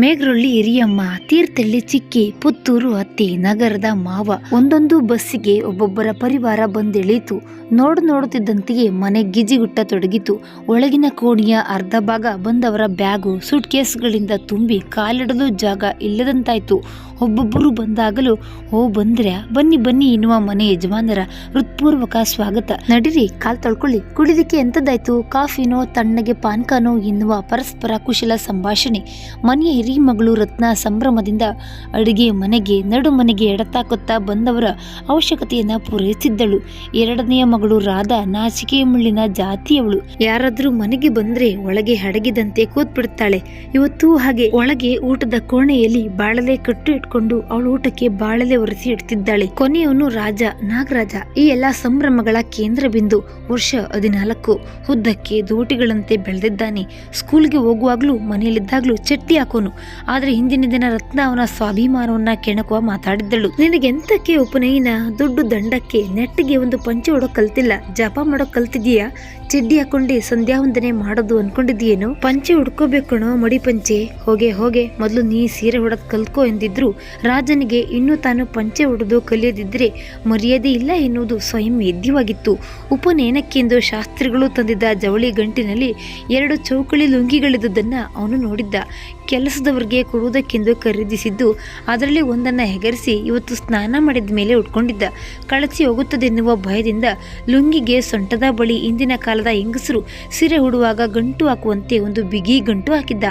ಮೇಘರೊಳ್ಳಿ ಹಿರಿಯಮ್ಮ ತೀರ್ಥಳ್ಳಿ ಚಿಕ್ಕಿ, ಪುತ್ತೂರು ಅತ್ತಿ, ನಗರದ ಮಾವ. ಒಂದೊಂದು ಬಸ್ಸಿಗೆ ಒಬ್ಬೊಬ್ಬರ ಪರಿವಾರ ಬಂದಿಳಿಯಿತು. ನೋಡು ನೋಡುತ್ತಿದ್ದಂತೆಯೇ ಮನೆ ಗಿಜಿಗುಟ್ಟ ತೊಡಗಿತು. ಒಳಗಿನ ಕೋಣೆಯ ಅರ್ಧ ಭಾಗ ಬಂದವರ ಬ್ಯಾಗು ಸೂಟ್ ಕೇಸ್ಗಳಿಂದ ತುಂಬಿ ಕಾಲಿಡಲು ಜಾಗ ಇಲ್ಲದಂತಾಯ್ತು. ಒಬ್ಬೊಬ್ಬರು ಬಂದಾಗಲೂ, ಓ ಬಂದ್ರೆ ಬನ್ನಿ ಬನ್ನಿ ಎನ್ನುವ ಮನೆ ಯಜಮಾನರ ಹೃತ್ಪೂರ್ವಕ ಸ್ವಾಗತ. ನಡಿರಿ, ಕಾಲ್ ತೊಳ್ಕೊಳ್ಳಿ. ಕುಡಿದಕ್ಕೆ ಎಂತದಾಯ್ತು ಕಾಫಿನೋ, ತಣ್ಣಗೆ ಪಾನ್ಕಾನೋ ಎನ್ನುವ ಪರಸ್ಪರ ಕುಶಲ ಸಂಭಾಷಣೆ. ಮನೆಯ ಹಿರಿಯ ಮಗಳು ರತ್ನ ಸಂಭ್ರಮದಿಂದ ಅಡುಗೆ ಮನೆಗೆ, ನಡು ಮನೆಗೆ ಎಡತಾಕುತ್ತಾ ಬಂದವರ ಅವಶ್ಯಕತೆಯನ್ನ ಪೂರೈಸಿದ್ದಳು. ಎರಡನೆಯ ಮಗಳು ರಾಧಾ ನಾಚಿಕೆ ಮುಳ್ಳಿನ ಜಾತಿಯವಳು ಯಾರಾದರೂ ಮನೆಗೆ ಬಂದ್ರೆ ಒಳಗೆ ಹಡಗಿದಂತೆ ಕೂತ್ಬಿಡುತ್ತಾಳೆ ಇವತ್ತು ಹಾಗೆ, ಒಳಗೆ ಊಟದ ಕೋಣೆಯಲ್ಲಿ ಬಾಳಲೆ ಕಟ್ಟು ಇಟ್ಕೊಂಡು ಅವಳು ಊಟಕ್ಕೆ ಬಾಳಲೆ ಒರೆಸಿ ಇಡ್ತಿದ್ದಾಳೆ. ಕೊನೆಯವನು ರಾಜ, ನಾಗರಾಜ, ಈ ಎಲ್ಲಾ ಸಂಭ್ರಮಗಳ ಕೇಂದ್ರ ಬಿಂದು ವರ್ಷ ಹದಿನಾಲ್ಕು. ಹುದ್ದಕ್ಕೆ ದೋಟಿಗಳಂತೆ ಬೆಳೆದಿದ್ದಾನೆ. ಸ್ಕೂಲ್ಗೆ ಹೋಗುವಾಗ್ಲೂ ಮನೆಯಲ್ಲಿದ್ದಾಗ್ಲೂ ಚಟ್ಟಿ ಹಾಕೋನು. ಆದ್ರೆ ಹಿಂದಿನ ದಿನ ರತ್ನ ಅವನ ಸ್ವಾಭಿಮಾನವನ್ನ ಕೆಣಕುವ ಮಾತಾಡಿದ್ದಳು. ನಿನಗೆಂತಕ್ಕೆ ಉಪನಯನ? ದುಡ್ಡು ದಂಡಕ್ಕೆ ನೆಟ್ಟಿಗೆ ಒಂದು ಪಂಚೆ ಹೊಡೋಕ್ ಕಲ್ತಿಲ್ಲ. ಜಪ ಮಾಡೋ ಕಲ್ತಿದೀಯಾ ಚಡ್ಡಿ ಹಾಕೊಂಡಿ ಸಂಧ್ಯಾ ವಂದನೆ ಮಾಡೋದು ಅನ್ಕೊಂಡಿದ್ದೀಯೇನು? ಪಂಚೆ ಉಡ್ಕೋಬೇಕಣೋ ಮಡಿ ಪಂಚೆ? ಹೋಗೆ ಹೋಗೆ, ಮೊದಲು ನೀ ಸೀರೆ ಹೊಡದ್ ಕಲ್ತ್ಕೋ ಎಂದಿದ್ರು ರಾಜನಿಗೆ ಇನ್ನೂ ತಾನು ಪಂಚೆ ಹೊಡೆದು ಕಲಿಯದಿದ್ರೆ ಮರ್ಯಾದೆ ಇಲ್ಲ ಎನ್ನುವುದು ಸ್ವಯಂ ವೇದ್ಯವಾಗಿತ್ತು ಉಪನಯನಕ್ಕೆಂದು ಶಾಸ್ತ್ರಿಗಳು ತಂದಿದ್ದ ಜವಳಿ ಗಂಟಿನಲ್ಲಿ ಎರಡು ಚೌಕಳಿ ಲುಂಗಿಗಳಿದ್ದುದನ್ನ ಅವನು ನೋಡಿದ್ದ. ಕೆಲಸದವರಿಗೆ ಕೊಡುವುದಕ್ಕೆಂದು ಖರೀದಿಸಿದ್ದು, ಅದರಲ್ಲಿ ಒಂದನ್ನು ಹೆಗರಿಸಿ ಇವತ್ತು ಸ್ನಾನ ಮಾಡಿದ ಮೇಲೆ ಉಟ್ಕೊಂಡಿದ್ದ. ಕಳಚಿ ಹೋಗುತ್ತದೆನ್ನುವ ಭಯದಿಂದ ಲುಂಗಿಗೆ ಸೊಂಟದ ಬಳಿ ಇಂದಿನ ಕಾಲದ ಹೆಂಗಸರು ಸಿರೆ ಉಡುವಾಗ ಗಂಟು ಹಾಕುವಂತೆ ಒಂದು ಬಿಗಿ ಗಂಟು ಹಾಕಿದ್ದ.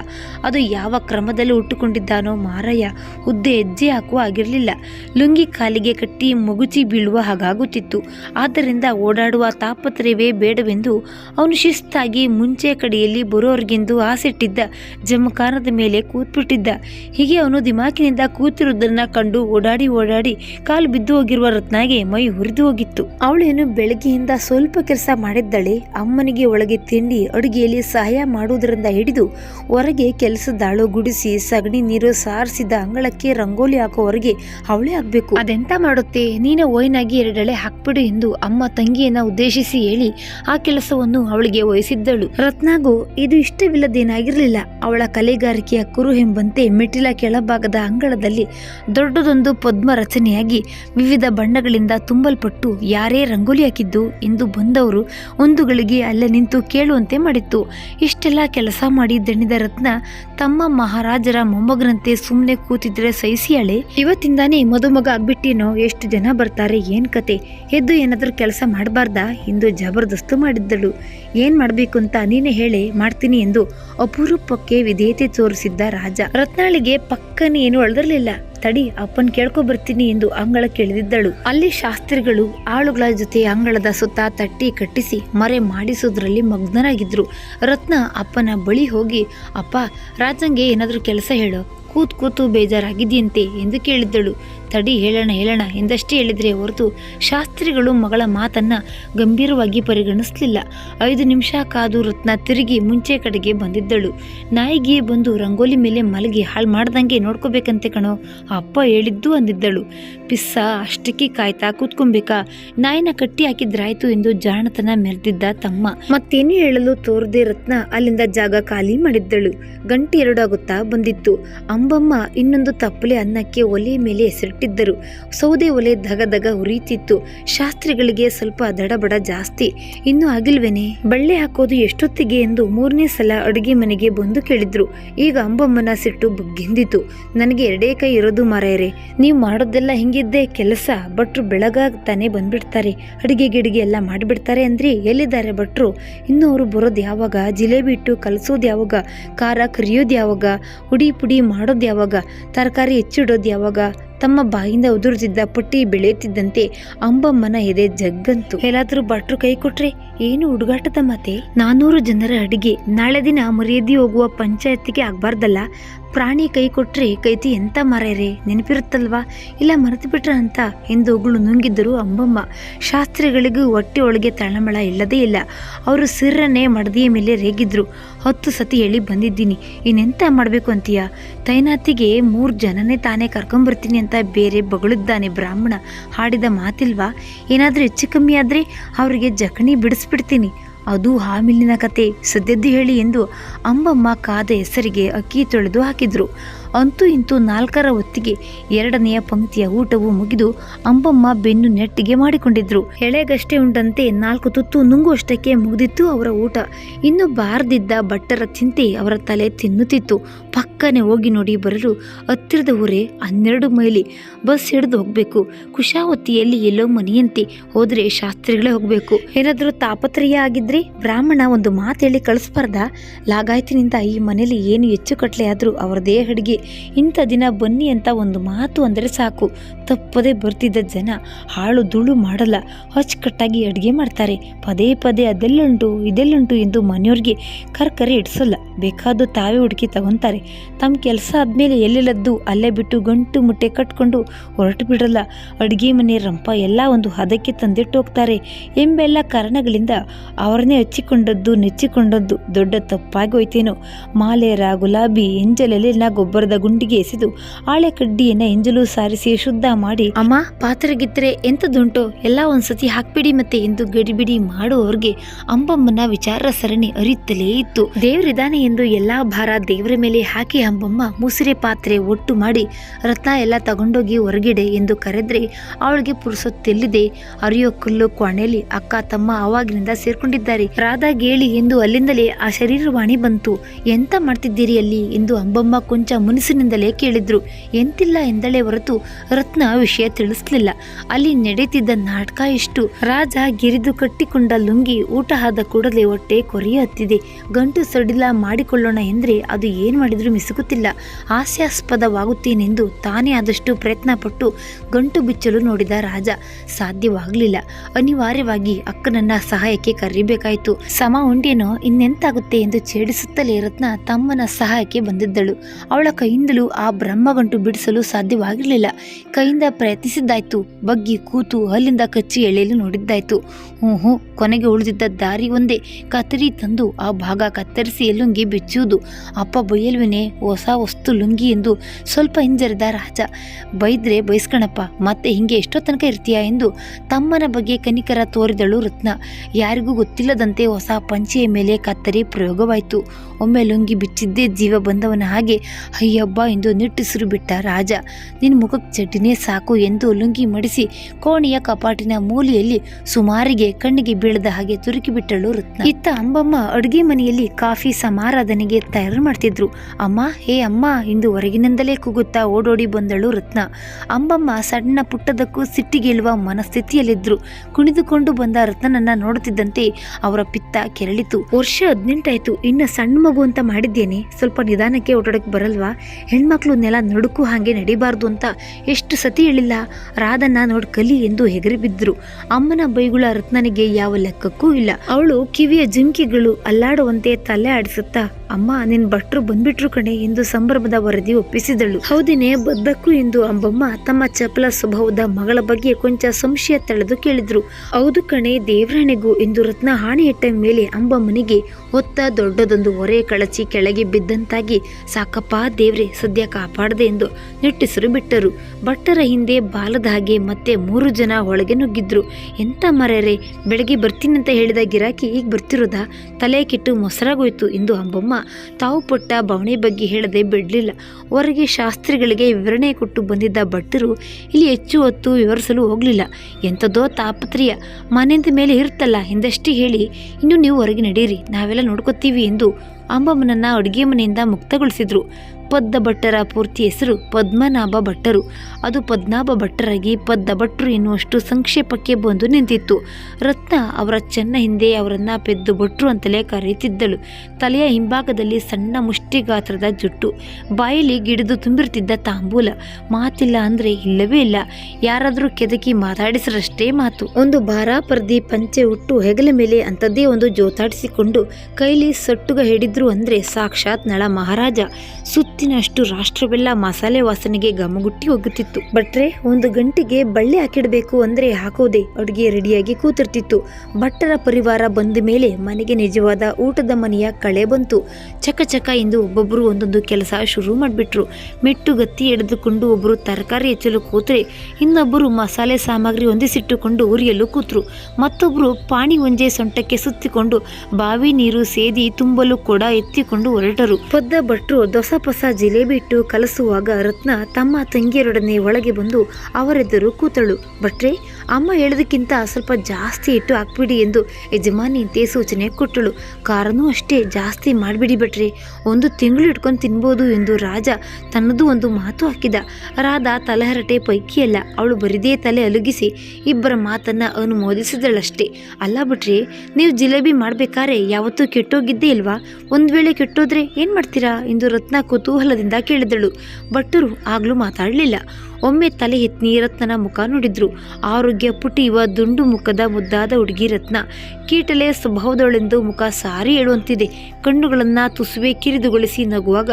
ಅದು ಯಾವ ಕ್ರಮದಲ್ಲಿ ಉಟ್ಟುಕೊಂಡಿದ್ದಾನೋ ಮಾರಯ್ಯ, ಹುದ್ದೆ ಹೆಜ್ಜೆ ಹಾಕುವ ಆಗಿರಲಿಲ್ಲ ಲುಂಗಿ ಕಾಲಿಗೆ ಕಟ್ಟಿ ಮಗುಚಿ ಬೀಳುವ ಹಾಗಾಗುತ್ತಿತ್ತು. ಆದ್ದರಿಂದ ಓಡಾಡುವ ತಾಪತ್ರಯವೇ ಬೇಡವೆಂದು ಅವನು ಶಿಸ್ತಾಗಿ ಮುಂಚೆ ಕಡೆಯಲ್ಲಿ ಬರೋರ್ಗೆಂದು ಆಸೆಟ್ಟಿದ್ದ ಜಮಖಾನದ ಮೇಲೆ ಕೂತ್ಬಿಟ್ಟಿದ್ದ. ಹೀಗೆ ಅವನು ದಿಮಾಕಿನಿಂದ ಕೂತಿರುವುದನ್ನ ಕಂಡು ಓಡಾಡಿ ಓಡಾಡಿ ಕಾಲು ಬಿದ್ದು ಹೋಗಿರುವ ರತ್ನಾಗೆ ಮೈ ಹುರಿದು ಹೋಗಿತ್ತು. ಅವಳೇನು ಬೆಳಗ್ಗೆಯಿಂದ ಸ್ವಲ್ಪ ಕೆಲಸ ಮಾಡಿದ್ದಳೆ ಅಮ್ಮನಿಗೆ ಒಳಗೆ ತಿಂಡಿ ಅಡುಗೆಯಲ್ಲಿ ಸಹಾಯ ಮಾಡುವುದರಿಂದ ಹಿಡಿದು ಹೊರಗೆ ಕೆಲಸದಾಳು ಗುಡಿಸಿ ಸಗಣಿ ನೀರು ಸಾರಿಸಿದ ಅಂಗಳಕ್ಕೆ ರಂಗೋಲಿ ಹಾಕೋವರೆಗೆ ಅವಳೇ ಆಗ್ಬೇಕು. ಅದೆಂತ ಮಾಡುತ್ತೆ? ನೀನು ಓಯ್ನಾಗಿ ಎರಡೆಳೆ ಹಾಕ್ಬಿಡು ಎಂದು ಅಮ್ಮ ತಂಗಿಯನ್ನ ಉದ್ದೇಶಿಸಿ ಹೇಳಿ ಆ ಕೆಲಸವನ್ನು ಅವಳಿಗೆ ವಹಿಸಿದ್ದಳು. ರತ್ನಾಗು ಇದು ಇಷ್ಟವಿಲ್ಲದೇನಾಗಿರಲಿಲ್ಲ. ಅವಳ ಕಲೆಗಾರಿಕೆಯ ಕುರು ಎಂಬಂತೆ ಮೆಟ್ಟಿಲ ಕೆಳಭಾಗದ ಅಂಗಳದಲ್ಲಿ ದೊಡ್ಡದೊಂದು ಪದ್ಮ ರಚನೆಯಾಗಿ ವಿವಿಧ ಬಣ್ಣಗಳಿಂದ ತುಂಬಲ್ಪಟ್ಟು ಯಾರೇ ರಂಗೋಲಿ ಹಾಕಿದ್ದು ಎಂದು ಬಂದವರು ಒಂದು ಗಳಿಗೆ ಅಲ್ಲೇ ನಿಂತು ಕೇಳುವಂತೆ ಮಾಡಿತ್ತು. ಇಷ್ಟೆಲ್ಲ ಕೆಲಸ ಮಾಡಿ ದಣಿದ ರತ್ನ ತಮ್ಮ ಮಹಾರಾಜರ ಮೊಮ್ಮಗನಂತೆ ಸುಮ್ಮನೆ ಕೂತಿದ್ರೆ ಸಹಿಸಿಯಾಳೆ. ಇವತ್ತಿಂದಾನೇ ಮದುಮಗ ಆಗ್ಬಿಟ್ಟೇನೋ, ಎಷ್ಟು ಜನ ಬರ್ತಾರೆ, ಏನ್ ಕತೆ? ಎದ್ದು ಏನಾದರೂ ಕೆಲಸ ಮಾಡಬಾರ್ದಾ? ಎಂದು ಜಬರ್ದಸ್ತು ಮಾಡಿದ್ದಳು. ಏನ್ ಮಾಡ್ಬೇಕು ಅಂತ ನೀನೇ ಹೇಳಿ, ಮಾಡ್ತೀನಿ ಎಂದು ಅಪರೂಪಕ್ಕೆ ವಿಧೇಯತೆ ತೋರಿಸಿದ್ದ ರಾಜ ರತ್ನಾಳಿಗೆ ಪಕ್ಕನೆ ಏನು ಅಳದಿರ್ಲಿಲ್ಲ. ತಡಿ, ಅಪ್ಪನ್ ಕೇಳ್ಕೊ ಬರ್ತೀನಿ ಎಂದು ಅಂಗಳ ಕೇಳಿದಿದ್ದಳು. ಅಲ್ಲಿ ಶಾಸ್ತ್ರಿಗಳು ಆಳುಗಳ ಜೊತೆ ಅಂಗಳದ ಸುತ್ತ ತಟ್ಟಿ ಕಟ್ಟಿಸಿ ಮರೆ ಮಾಡಿಸೋದ್ರಲ್ಲಿ ಮಗ್ನರಾಗಿದ್ರು. ರತ್ನ ಅಪ್ಪನ ಬಳಿ ಹೋಗಿ, ಅಪ್ಪ, ರಾಜಂಗೆ ಏನಾದ್ರೂ ಕೆಲಸ ಹೇಳು. ಕೂತ್ ಕೂತು ಬೇಜಾರಾಗಿದೆಯಂತೆ ಎಂದು ಕೇಳಿದ್ದಳು. ತಡಿ, ಹೇಳೋಣ ಹೇಳೋಣ ಎಂದಷ್ಟೇ ಹೇಳಿದರೆ ಹೊರತು ಶಾಸ್ತ್ರಿಗಳು ಮಗಳ ಮಾತನ್ನ ಗಂಭೀರವಾಗಿ ಪರಿಗಣಿಸಲಿಲ್ಲ. ಐದು ನಿಮಿಷ ಕಾದು ರತ್ನ ತಿರುಗಿ ಮುಂಚೆ ಕಡೆಗೆ ಬಂದಿದ್ದಳು. ನಾಯಿಗೆ ಬಂದು ರಂಗೋಲಿ ಮೇಲೆ ಮಲಗಿ ಹಾಳು ಮಾಡ್ದಂಗೆ ನೋಡ್ಕೋಬೇಕಂತೆ ಕಣೋ. ಅಪ್ಪ ಹೇಳಿದ್ದು ಅಂದಿದ್ದಳು. ಪಿಸ್ಸ ಅಷ್ಟಕ್ಕೆ ಕಾಯ್ತಾ ಕೂತ್ಕೊಬೇಕಾ. ನಾಯಿನ ಕಟ್ಟಿ ಹಾಕಿದ್ರಾಯ್ತು ಎಂದು ಜಾಣತನ ಮೆರೆದಿದ್ದ ತಮ್ಮ. ಮತ್ತೇನು ಹೇಳಲು ತೋರದೆ ರತ್ನ ಅಲ್ಲಿಂದ ಜಾಗ ಖಾಲಿ ಮಾಡಿದ್ದಳು. ಗಂಟೆ ಎರಡಾಗುತ್ತಾ ಬಂದಿತ್ತು. ಅಂಬಮ್ಮ ಇನ್ನೊಂದು ತಪ್ಪಲೆ ಅನ್ನಕ್ಕೆ ಒಲೆ ಮೇಲೆ ಹೆಸರಿಟ್ಟಿದ್ದರು. ಸೌದೆ ಒಲೆ ಧಗ ಧಗ ಉರಿಯುತ್ತಿತ್ತು. ಶಾಸ್ತ್ರಿಗಳಿಗೆ ಸ್ವಲ್ಪ ದಡಬಡ ಜಾಸ್ತಿ. ಇನ್ನೂ ಆಗಿಲ್ವೇನೆ? ಬಳ್ಳೆ ಹಾಕೋದು ಎಷ್ಟೊತ್ತಿಗೆ ಎಂದು ಮೂರನೇ ಸಲ ಅಡುಗೆ ಮನೆಗೆ ಬಂದು ಕೇಳಿದ್ರು. ಈಗ ಅಂಬಮ್ಮನ ಸಿಟ್ಟು ಬುಗ್ಗಿಂದಿತು. ನನಗೆ ಎರಡೇ ಕೈ ಇರೋದು ಮಾರಾಯರೆ ನೀವು ಮಾಡೋದೆಲ್ಲ ಹಿಂಗಿದ್ದೆ ಕೆಲಸ ಭಟ್ರು ಬೆಳಗಾಗ ತಾನೇ ಬಂದ್ಬಿಡ್ತಾರೆ. ಅಡಿಗೆ ಗಿಡಿಗೆ ಎಲ್ಲ ಮಾಡಿಬಿಡ್ತಾರೆ ಅಂದ್ರಿ. ಎಲ್ಲಿದ್ದಾರೆ ಭಟ್ರು? ಇನ್ನು ಅವರು ಬರೋದು ಯಾವಾಗ? ಜಿಲೇಬಿ ಇಟ್ಟು ಕಲಸೋದು ಯಾವಾಗ? ಖಾರ ಕರಿಯೋದು ಯಾವಾಗ? ಹುಡಿ ಪುಡಿ ಮಾಡೋದು ಯಾವಾಗ? ತರಕಾರಿ ಹೆಚ್ಚಿಡೋದು ಯಾವಾಗ? ತಮ್ಮ ಬಾಯಿಂದ ಉದುರುತ್ತಿದ್ದ ಪಟ್ಟಿ ಬೆಳೆಯುತ್ತಿದ್ದಂತೆ ಅಂಬಮ್ಮನ ಎದೆ ಜಗ್ಗಂತು. ಎಲ್ಲಾದರೂ ಭಟ್ರು ಕೈ ಕೊಟ್ರೆ ಏನು ಹುಡುಗಾಟದ ಮಾತೆ? ನಾನೂರು ಜನರ ಅಡಿಗೆ. ನಾಳೆ ದಿನ ಮರ್ಯಾದೆ ಹೋಗುವ ಪಂಚಾಯತ್ಗೆ ಆಗ್ಬಾರ್ದಲ್ಲ. ಪ್ರಾಣಿ ಕೈ ಕೊಟ್ರೆ ಕೈತಿ ಎಂತ ಮರರೆ ನೆನಪಿರುತ್ತಲ್ವಾ? ಇಲ್ಲ ಮರೆತು ಬಿಟ್ರ ಅಂತ ಎಂದು ಉಗುಳು ನುಂಗಿದ್ದರು ಅಂಬಮ್ಮ. ಶಾಸ್ತ್ರಿಗಳಿಗೂ ಹೊಟ್ಟೆ ಒಳಗೆ ತಳಮಳ ಇಲ್ಲದೇ ಇಲ್ಲ. ಅವರು ಸಿರ್ರನ್ನೇ ಮಡದಿಯ ಮೇಲೆ ರೇಗಿದ್ರು. ಹತ್ತು ಸತಿ ಹೇಳಿ ಬಂದಿದ್ದೀನಿ. ಇನ್ನೆಂತ ಮಾಡಬೇಕು ಅಂತೀಯ? ತೈನಾತಿಗೆ ಮೂರು ಜನನೇ ತಾನೇ ಕರ್ಕೊಂಬರ್ತೀನಿ ಅಂತ ಬೇರೆ ಬಗಳಿದ್ದಾನೆ ಬ್ರಾಹ್ಮಣ. ಹಾಡಿದ ಮಾತಿಲ್ವಾ? ಏನಾದರೂ ಹೆಚ್ಚು ಕಮ್ಮಿ ಆದರೆ ಅವರಿಗೆ ಜಕಣಿ ಬಿಡಿಸ್ಬಿಡ್ತೀನಿ. ಅದು ಹಾಮಿಲಿನ ಕತೆ. ಸದ್ಯದ್ದು ಹೇಳಿ ಎಂದು ಅಂಬಮ್ಮ ಕಾದ ಹೆಸರಿಗೆ ಅಕ್ಕಿ ತೊಳೆದು ಹಾಕಿದ್ರು. ಅಂತೂ ಇಂತೂ ನಾಲ್ಕರ ಹೊತ್ತಿಗೆ ಎರಡನೆಯ ಪಂಕ್ತಿಯ ಊಟವು ಮುಗಿದು ಅಂಬಮ್ಮ ಬೆನ್ನು ನೆಟ್ಟಿಗೆ ಮಾಡಿಕೊಂಡಿದ್ರು. ಎಳೆಗಷ್ಟೇ ಉಂಟಂತೆ ನಾಲ್ಕು ತುತ್ತು ನುಂಗುವಷ್ಟಕ್ಕೆ ಮುಗಿದಿತ್ತು ಅವರ ಊಟ. ಇನ್ನು ಬಾರದಿದ್ದ ಭಟ್ಟರ ಚಿಂತೆ ಅವರ ತಲೆ ತಿನ್ನುತ್ತಿತ್ತು. ಪಕ್ಕನೆ ಹೋಗಿ ನೋಡಿ ಬರಲು ಹತ್ತಿರದ ಊರೇ ಹನ್ನೆರಡು ಮೈಲಿ. ಬಸ್ ಹಿಡಿದು ಹೋಗ್ಬೇಕು. ಕುಶಾವತಿಯಲ್ಲಿ ಎಲ್ಲೋ ಮನೆಯಂತೆ ಹೋದ್ರೆ ಶಾಸ್ತ್ರಿಗಳೇ ಹೋಗ್ಬೇಕು. ಏನಾದರೂ ತಾಪತ್ರಯ ಆಗಿದ್ರೆ ಬ್ರಾಹ್ಮಣ ಒಂದು ಮಾತು ಹೇಳಿ ಕಳಿಸ್ಬಾರ್ದ? ಲಾಗಾಯ್ತಿನಿಂದ ಈ ಮನೆಯಲ್ಲಿ ಏನು ಹೆಚ್ಚು ಕಟ್ಲೆ ಆದರೂ ಅವರದೇ ಅಡಿಗೆ. ಇಂಥ ದಿನ ಬನ್ನಿ ಅಂತ ಒಂದು ಮಾತು ಅಂದರೆ ಸಾಕು. ತಪ್ಪದೇ ಬರ್ತಿದ್ದ ಜನ ಹಾಳು ಧೂಳು ಮಾಡಲ್ಲ. ಅಚ್ಚುಕಟ್ಟಾಗಿ ಅಡುಗೆ ಮಾಡ್ತಾರೆ. ಪದೇ ಪದೇ ಅದೆಲ್ಲುಂಟು, ಇದೆಲ್ಲುಂಟು ಎಂದು ಮನೆಯವ್ರಿಗೆ ಕರ್ಕರೆ ಇಡಿಸಲ್ಲ. ಬೇಕಾದ ತಾವೇ ಹುಡುಕಿ ತಗೊಂತಾರೆ. ತಮ್ಮ ಕೆಲಸ ಆದಮೇಲೆ ಎಲ್ಲೆಲ್ಲದ್ದು ಅಲ್ಲೇ ಬಿಟ್ಟು ಗಂಟು ಮುಟ್ಟೆ ಕಟ್ಕೊಂಡು ಹೊರಟು ಬಿಡಲ್ಲ ಅಡುಗೆ ಮನೆ ರಂಪ ಎಲ್ಲ ಒಂದು ಹದಕ್ಕೆ ತಂದಿಟ್ಟು ಹೋಗ್ತಾರೆ. ಎಂಬೆಲ್ಲ ಕಾರಣಗಳಿಂದ ಅವರನ್ನೇ ಹಚ್ಚಿಕೊಂಡದ್ದು, ನೆಚ್ಚಿಕೊಂಡದ್ದು ದೊಡ್ಡ ತಪ್ಪಾಗಿ ಹೋಯ್ತೇನೋ. ಮಾಲೇರ, ಗುಲಾಬಿ ಎಂಜಲೆಲೆನ ಗೊಬ್ಬರದ ಗುಂಡಿಗೆ ಎಸೆದು ಆಳೆ ಕಡ್ಡಿಯನ್ನ ಎಂಜಲು ಸಾರಿಸಿ ಶುದ್ಧ ಮಾಡಿ, ಅಮ್ಮ ಪಾತ್ರೆ ಗಿತ್ರೆ ಎಂಥದ್ದುಂಟು ಎಲ್ಲ ಒಂದ್ಸತಿ ಹಾಕ್ಬಿಡಿ ಮತ್ತೆ ಎಂದು ಗಡಿಬಿಡಿ ಮಾಡುವವ್ರಿಗೆ ಅಂಬಮ್ಮನ ವಿಚಾರ ಸರಣಿ ಅರಿಯುತ್ತಲೇ ಇತ್ತು. ದೇವರಿದಾನೆ ಎಂದು ಎಲ್ಲಾ ಭಾರ ದೇವರ ಮೇಲೆ ಹಾಕಿ ಅಂಬಮ್ಮ ಮುಸುರೆ ಪಾತ್ರೆ ಒಟ್ಟು ಮಾಡಿ, ರತ್ನ ಎಲ್ಲ ತಗೊಂಡೋಗಿ ಹೊರಗಿಡೆ ಎಂದು ಕರೆದ್ರೆ ಅವಳಿಗೆ ಪುರುಸೊತ್ತೆಲ್ಲಿದೆ ಅರಿಯೋ ಕುಲ್ಲು ಕ್ವಾಣೆಯಲ್ಲಿ ಅಕ್ಕ ತಮ್ಮ ಅವಾಗಿನಿಂದ ಸೇರ್ಕೊಂಡಿದ್ದಾರೆ. ರಾಧಾ ಗೇಳಿ ಎಂದು ಅಲ್ಲಿಂದಲೇ ಆ ಶರೀರವಾಣಿ ಬಂತು. ಎಂತ ಮಾಡ್ತಿದ್ದೀರಿ ಅಲ್ಲಿ? ಎಂದು ಅಂಬಮ್ಮ ಕೊಂಚ ಮುನಿಸಿನಿಂದಲೇ ಕೇಳಿದ್ರು. ಎಂತಿಲ್ಲ ಎಂದಳೆ ಹೊರತು ರತ್ನ ವಿಷಯ ತಿಳಿಸ್ಲಿಲ್ಲ. ಅಲ್ಲಿ ನಡೆಯುತ್ತಿದ್ದ ನಾಟಕ ಇಷ್ಟು. ರಾಜ ಗಿರಿದು ಕಟ್ಟಿಕೊಂಡ ಲುಂಗಿ ಊಟ ಆದ ಕೂಡಲೇ ಹೊಟ್ಟೆ ಕೊರೆಯ ಹತ್ತಿದೆ. ಗಂಟು ಸಡಿಲ ಮಾಡಿಕೊಳ್ಳೋಣ ಎಂದ್ರೆ ಅದು ಏನ್ ಮಾಡಿದ್ರು ಮಿಸುಗುತ್ತಿಲ್ಲ. ಹಾಸ್ಯಾಸ್ಪದವಾಗುತ್ತೇನೆಂದು ತಾನೇ ಆದಷ್ಟು ಪ್ರಯತ್ನ ಪಟ್ಟು ಗಂಟು ಬಿಚ್ಚಲು ನೋಡಿದ ರಾಜ, ಸಾಧ್ಯವಾಗಲಿಲ್ಲ. ಅನಿವಾರ್ಯವಾಗಿ ಅಕ್ಕನನ್ನ ಸಹಾಯಕ್ಕೆ ಕರೀಬೇಕಾಯಿತು. ಸಮ ಉಂಡೇನೋ ಇನ್ನೆಂತಾಗುತ್ತೆ ಎಂದು ಛೇಡಿಸುತ್ತಲೇ ರತ್ನ ತಮ್ಮನ ಸಹಾಯಕ್ಕೆ ಬಂದಿದ್ದಳು. ಅವಳ ಕೈಯಿಂದಲೂ ಆ ಬ್ರಹ್ಮಗಂಟು ಬಿಡಿಸಲು ಸಾಧ್ಯವಾಗಿರಲಿಲ್ಲ. ಕೈಯಿಂದ ಪ್ರಯತ್ನಿಸಿದ್ದಾಯ್ತು. ಬಗ್ಗಿ ಕೂತು ಅಲ್ಲಿಂದ ಕಚ್ಚಿ ಎಳೆಯಲು ನೋಡಿದ್ದಾಯ್ತು. ಹ್ಞೂ ಹ್ಞೂ ಕೊನೆಗೆ ಉಳಿದಿದ್ದ ದಾರಿ ಒಂದೇ. ಕತ್ತರಿ ತಂದು ಆ ಭಾಗ ಕತ್ತರಿಸಿ ಎಲ್ಲುಂಗಿ ಬಿಚ್ಚುವುದು. ಅಪ್ಪ ಬೈಯಲ್ವೇನೆ, ಹೊಸ ವಸ್ತು ಲುಂಗಿ ಎಂದು ಸ್ವಲ್ಪ ಹಿಂಜರಿದ ರಾಜ. ಬೈದ್ರೆ ಬೈಸ್ಕಣಪ್ಪ, ಮತ್ತೆ ಹಿಂಗೆ ಎಷ್ಟೋ ತನಕ ಇರ್ತೀಯಾ ಎಂದು ತಮ್ಮನ ಬಗ್ಗೆ ಕನಿಕರ ತೋರಿದಳು ರತ್ನ. ಯಾರಿಗೂ ಗೊತ್ತಿಲ್ಲದಂತೆ ಹೊಸ ಪಂಚೆಯ ಮೇಲೆ ಕತ್ತರಿ ಪ್ರಯೋಗವಾಯಿತು. ಒಮ್ಮೆ ಲುಂಗಿ ಬಿಚ್ಚಿದ್ದೇ ಜೀವ ಬಂದವನ ಹಾಗೆ ಅಯ್ಯಬ್ಬ ಎಂದು ನಿಟ್ಟುಸಿರು ಬಿಟ್ಟ ರಾಜ ನಿನ್ನ ಮುಖಕ್ಕೆ ಚಡ್ಡಿನೇ ಸಾಕು ಎಂದು ಲುಂಗಿ ಮಡಿಸಿ ಕೋಣೆಯ ಕಪಾಟಿನ ಮೂಲೆಯಲ್ಲಿ ಸುಮಾರಿಗೆ ಕಣ್ಣಿಗೆ ಬೀಳದ ಹಾಗೆ ತುರುಕಿ ಬಿಟ್ಟಳು ರತ್ನ. ಇತ್ತ ಅಂಬಮ್ಮ ಅಡುಗೆ ಮನೆಯಲ್ಲಿ ಕಾಫಿ ಸಮಾರಾಧನೆಗೆ ತಯಾರು ಮಾಡ್ತಿದ್ರು. ಅಮ್ಮ, ಹೇ ಅಮ್ಮ, ಇಂದು ಹೊರಗಿನಿಂದಲೇ ಕೂಗುತ್ತಾ ಓಡೋಡಿ ಬಂದಳು ರತ್ನ. ಅಂಬಮ್ಮ ಸಣ್ಣ ಪುಟ್ಟದಕ್ಕೂ ಸಿಟ್ಟಿಗೇಳುವ ಮನಸ್ಥಿತಿಯಲ್ಲಿದ್ರು. ಕುಣಿದುಕೊಂಡು ಬಂದ ರತ್ನನನ್ನ ನೋಡುತ್ತಿದ್ದಂತೆ ಅವರ ಪಿತ್ತ ಕೆರಳಿತು. ವರ್ಷ ಹದಿನೆಂಟಾಯ್ತು, ಇನ್ನ ಸಣ್ಣ ಮಗು ಅಂತ ಮಾಡಿದ್ದೇನೆ. ಸ್ವಲ್ಪ ನಿಧಾನಕ್ಕೆ ಓಡಾಡಕ್ ಬರಲ್ವಾ? ಹೆಣ್ಮಕ್ಳು ನೆಲ ನಡುಕು ಹಾಗೆ ನಡಿಬಾರ್ದು ಅಂತ ಎಷ್ಟು ಸತಿ ಹೇಳಿಲ್ಲ. ರಾಧನ್ನ ನೋಡಿ ಕಲಿ ಎಂದು ಹೆಗರಿ ಬಿದ್ರು ಅಮ್ಮನ ಬೈಗುಳ ರತ್ನನಿಗೆ ಯಾವ ಲೆಕ್ಕಕ್ಕೂ ಇಲ್ಲ. ಅವಳು ಕಿವಿಯ ಜಿಂಕಿಗಳು ಅಲ್ಲಾಡುವಂತೆ ತಲೆ ಆಡಿಸುತ್ತಾ ಅಮ್ಮ, ನಿನ್ ಭಟ್ರು ಬಂದ್ಬಿಟ್ರು ಕಣೆ ಎಂದು ಸಂಭ್ರಮದ ವರದಿ ಒಪ್ಪಿಸಿದಳು. ಹೌದಿನೇ ಬದ್ದಕ್ಕೂ ಎಂದು ಅಂಬಮ್ಮ ತಮ್ಮ ಚಪಲ ಸ್ವಭಾವದ ಮಗಳ ಬಗ್ಗೆ ಕೊಂಚ ಸಂಶಯ ತಳೆದು ಕೇಳಿದ್ರು. ಹೌದು ಕಣೆ, ದೇವರಾಣೆಗೂ ಎಂದು ರತ್ನ ಹಾಣೆಯಿಟ್ಟ ಮೇಲೆ ಅಂಬಮ್ಮನಿಗೆ ಹೊತ್ತ ದೊಡ್ಡದೊಂದು ಹೊರೆ ಕಳಚಿ ಕೆಳಗೆ ಬಿದ್ದಂತಾಗಿ, ಸಾಕಪ್ಪ ದೇವ್ರೆ, ಸದ್ಯ ಕಾಪಾಡದೆ ಎಂದು ನಿಟ್ಟಿಸಿರು ಬಿಟ್ಟರು. ಭಟ್ಟರ ಹಿಂದೆ ಬಾಲದ ಹಾಗೆ ಮತ್ತೆ ಮೂರು ಜನ ಒಳಗೆ ನುಗ್ಗಿದ್ರು. ಎಂತ ಮರ್ಯಾರೆ ಬೆಳಗ್ಗೆ ಬರ್ತೀನಂತ ಹೇಳಿದ ಗಿರಾಕಿ ಈಗ ಬರ್ತಿರೋದಾ? ತಲೆ ಕೆಟ್ಟು ಮೊಸರಾಗೋಯ್ತು ಎಂದು ಅಂಬಮ್ಮ ತಾವು ಪುಟ್ಟ ಬವಣೆ ಬಗ್ಗೆ ಹೇಳದೆ ಬಿಡಲಿಲ್ಲ. ಹೊರಗೆ ಶಾಸ್ತ್ರಿಗಳಿಗೆ ವಿವರಣೆ ಕೊಟ್ಟು ಬಂದಿದ್ದ ಭಟ್ಟರು ಇಲ್ಲಿ ಹೆಚ್ಚು ಹೊತ್ತು ವಿವರಿಸಲು ಹೋಗಲಿಲ್ಲ. ಎಂಥದೋ ತಾಪತ್ರಿಯ ಮನೆಯಿಂದ ಮೇಲೆ ಇರುತ್ತಲ್ಲ ಎಂದಷ್ಟೇ ಹೇಳಿ, ಇನ್ನು ನೀವು ಹೊರಗೆ ನಡೀರಿ, ನಾವೆಲ್ಲ ನೋಡ್ಕೋತೀವಿ ಎಂದು ಅಂಬಮ್ಮನನ್ನು ಅಡುಗೆ ಮನೆಯಿಂದ ಮುಕ್ತಗೊಳಿಸಿದ್ರು. ಪದ್ದ ಭಟ್ಟರ ಪೂರ್ತಿ ಹೆಸರು ಪದ್ಮನಾಭ ಭಟ್ಟರು. ಅದು ಪದ್ಮನಾಭ ಭಟ್ಟರಾಗಿ ಪದ್ದ ಭಟ್ರು ಎನ್ನುವಷ್ಟು ಸಂಕ್ಷೇಪಕ್ಕೆ ಬಂದು ನಿಂತಿತ್ತು. ರತ್ನ ಅವರ ಚೆನ್ನ ಹಿಂದೆ ಅವರನ್ನ ಪೆದ್ದು ಭಟ್ರು ಅಂತಲೇ ಕರೆಯುತ್ತಿದ್ದಳು. ತಲೆಯ ಹಿಂಭಾಗದಲ್ಲಿ ಸಣ್ಣ ಮುಷ್ಟಿ ಗಾತ್ರದ ಜುಟ್ಟು. ಬಾಯಲ್ಲಿ ಗಿಡದು ತುಂಬಿರ್ತಿದ್ದ ತಾಂಬೂಲ. ಮಾತಿಲ್ಲ ಅಂದ್ರೆ ಇಲ್ಲವೇ ಇಲ್ಲ. ಯಾರಾದರೂ ಕೆದಕಿ ಮಾತಾಡಿಸರಷ್ಟೇ ಮಾತು. ಒಂದು ಭಾರ ಪರ್ದಿ ಪಂಚೆ ಉಟ್ಟು ಹೆಗಲ ಮೇಲೆ ಅಂಥದ್ದೇ ಒಂದು ಜೋತಾಡಿಸಿಕೊಂಡು ಕೈಲಿ ಸಟ್ಟುಗ ಹಿಡಿದ್ರು ಅಂದ್ರೆ ಸಾಕ್ಷಾತ್ ನಳ ಮಹಾರಾಜ. ಸುತ್ತ ಹೊತ್ತಿನಷ್ಟು ರಾಷ್ಟ್ರವೆಲ್ಲ ಮಸಾಲೆ ವಾಸನೆಗೆ ಗಮಗುಟ್ಟಿ ಹೋಗುತ್ತಿತ್ತು. ಭಟ್ರೆ, ಒಂದು ಗಂಟೆಗೆ ಬಳ್ಳಿ ಹಾಕಿಡಬೇಕು ಅಂದ್ರೆ ಹಾಕೋದೆ. ಅಡುಗೆ ರೆಡಿಯಾಗಿ ಕೂತಿರ್ತಿತ್ತು. ಭಟ್ಟರ ಪರಿವಾರ ಬಂದ ಮೇಲೆ ಮನೆಗೆ ನಿಜವಾದ ಊಟದ ಮನೆಯ ಕಳೆ ಬಂತು. ಚಕ ಚಕ ಎಂದು ಒಬ್ಬೊಬ್ಬರು ಒಂದೊಂದು ಕೆಲಸ ಶುರು ಮಾಡಿಬಿಟ್ರು. ಮೆಟ್ಟು ಗತ್ತಿ ಎಳೆದುಕೊಂಡು ಒಬ್ಬರು ತರಕಾರಿ ಹೆಚ್ಚಲು ಕೂತ್ರೆ, ಇನ್ನೊಬ್ಬರು ಮಸಾಲೆ ಸಾಮಗ್ರಿ ಹೊಂದಿಸಿಟ್ಟುಕೊಂಡು ಉರಿಯಲು ಕೂತ್ರು. ಮತ್ತೊಬ್ಬರು ಪಾಣಿ ಒಂಜೆ ಸೊಂಟಕ್ಕೆ ಸುತ್ತಿಕೊಂಡು ಬಾವಿ ನೀರು ಸೇದಿ ತುಂಬಲು ಕೂಡ ಎತ್ತಿಕೊಂಡು ಹೊರಟರು. ಪದ್ದ ಭಟ್ರು ದೊಸ ಪೊಸ ಜಿಲೇಬಿ ಇಟ್ಟು ಕಲಸುವಾಗ ರತ್ನ ತಮ್ಮ ತಂಗಿಯರೊಡನೆ ಒಳಗೆ ಬಂದು ಅವರೆದುರು ಕೂತಳು. ಭಟ್ರೆ ಅಮ್ಮ ಹೇಳೋದಕ್ಕಿಂತ ಸ್ವಲ್ಪ ಜಾಸ್ತಿ ಇಟ್ಟು ಹಾಕ್ಬಿಡಿ ಎಂದು ಯಜಮಾನಿಯಂತೆ ಸೂಚನೆ ಕೊಟ್ಟಳು. ಖಾರನೂ ಅಷ್ಟೇ ಜಾಸ್ತಿ ಮಾಡಿಬಿಡಿ ಬಿಟ್ರಿ ಒಂದು ತಿಂಗಳು ಇಟ್ಕೊಂಡು ತಿನ್ಬೋದು ಎಂದು ರಾಜ ತನ್ನದು ಒಂದು ಮಾತು ಹಾಕಿದ. ರಾಧಾ ತಲೆಹರಟೆ ಪೈಕಿಯಲ್ಲ ಅವಳು ಬರಿದೇ ತಲೆ ಅಲುಗಿಸಿ ಇಬ್ಬರ ಮಾತನ್ನ ಅನುಮೋದಿಸಿದಳಷ್ಟೇ. ಅಲ್ಲ ಬಿಟ್ರಿ ನೀವು ಜಿಲೇಬಿ ಮಾಡ್ಬೇಕಾದ್ರೆ ಯಾವತ್ತೂ ಕೆಟ್ಟೋಗಿದ್ದೇ ಇಲ್ವಾ? ಒಂದ್ ವೇಳೆ ಕೆಟ್ಟೋದ್ರೆ ಏನು ಮಾಡ್ತೀರಾ ಎಂದು ರತ್ನ ಕುತೂಹಲದಿಂದ ಕೇಳಿದಳು. ಭಟ್ಟರು ಆಗಲೂ ಮಾತಾಡಲಿಲ್ಲ. ಒಮ್ಮೆ ತಲೆ ಎತ್ತಿ ರತ್ನನ ಮುಖ ನೋಡಿದ್ರು. ಆರೋಗ್ಯ ಪುಟಿಯುವ ದುಂಡು ಮುಖದ ಮುದ್ದಾದ ಹುಡುಗಿ ರತ್ನ. ಕೀಟಲೆ ಸ್ವಭಾವದವಳೆಂದು ಮುಖ ಸಾರಿ ಹೇಳುವಂತಿದೆ. ಕಣ್ಣುಗಳನ್ನು ತುಸುವೆ ಕಿರಿದುಗೊಳಿಸಿ ನಗುವಾಗ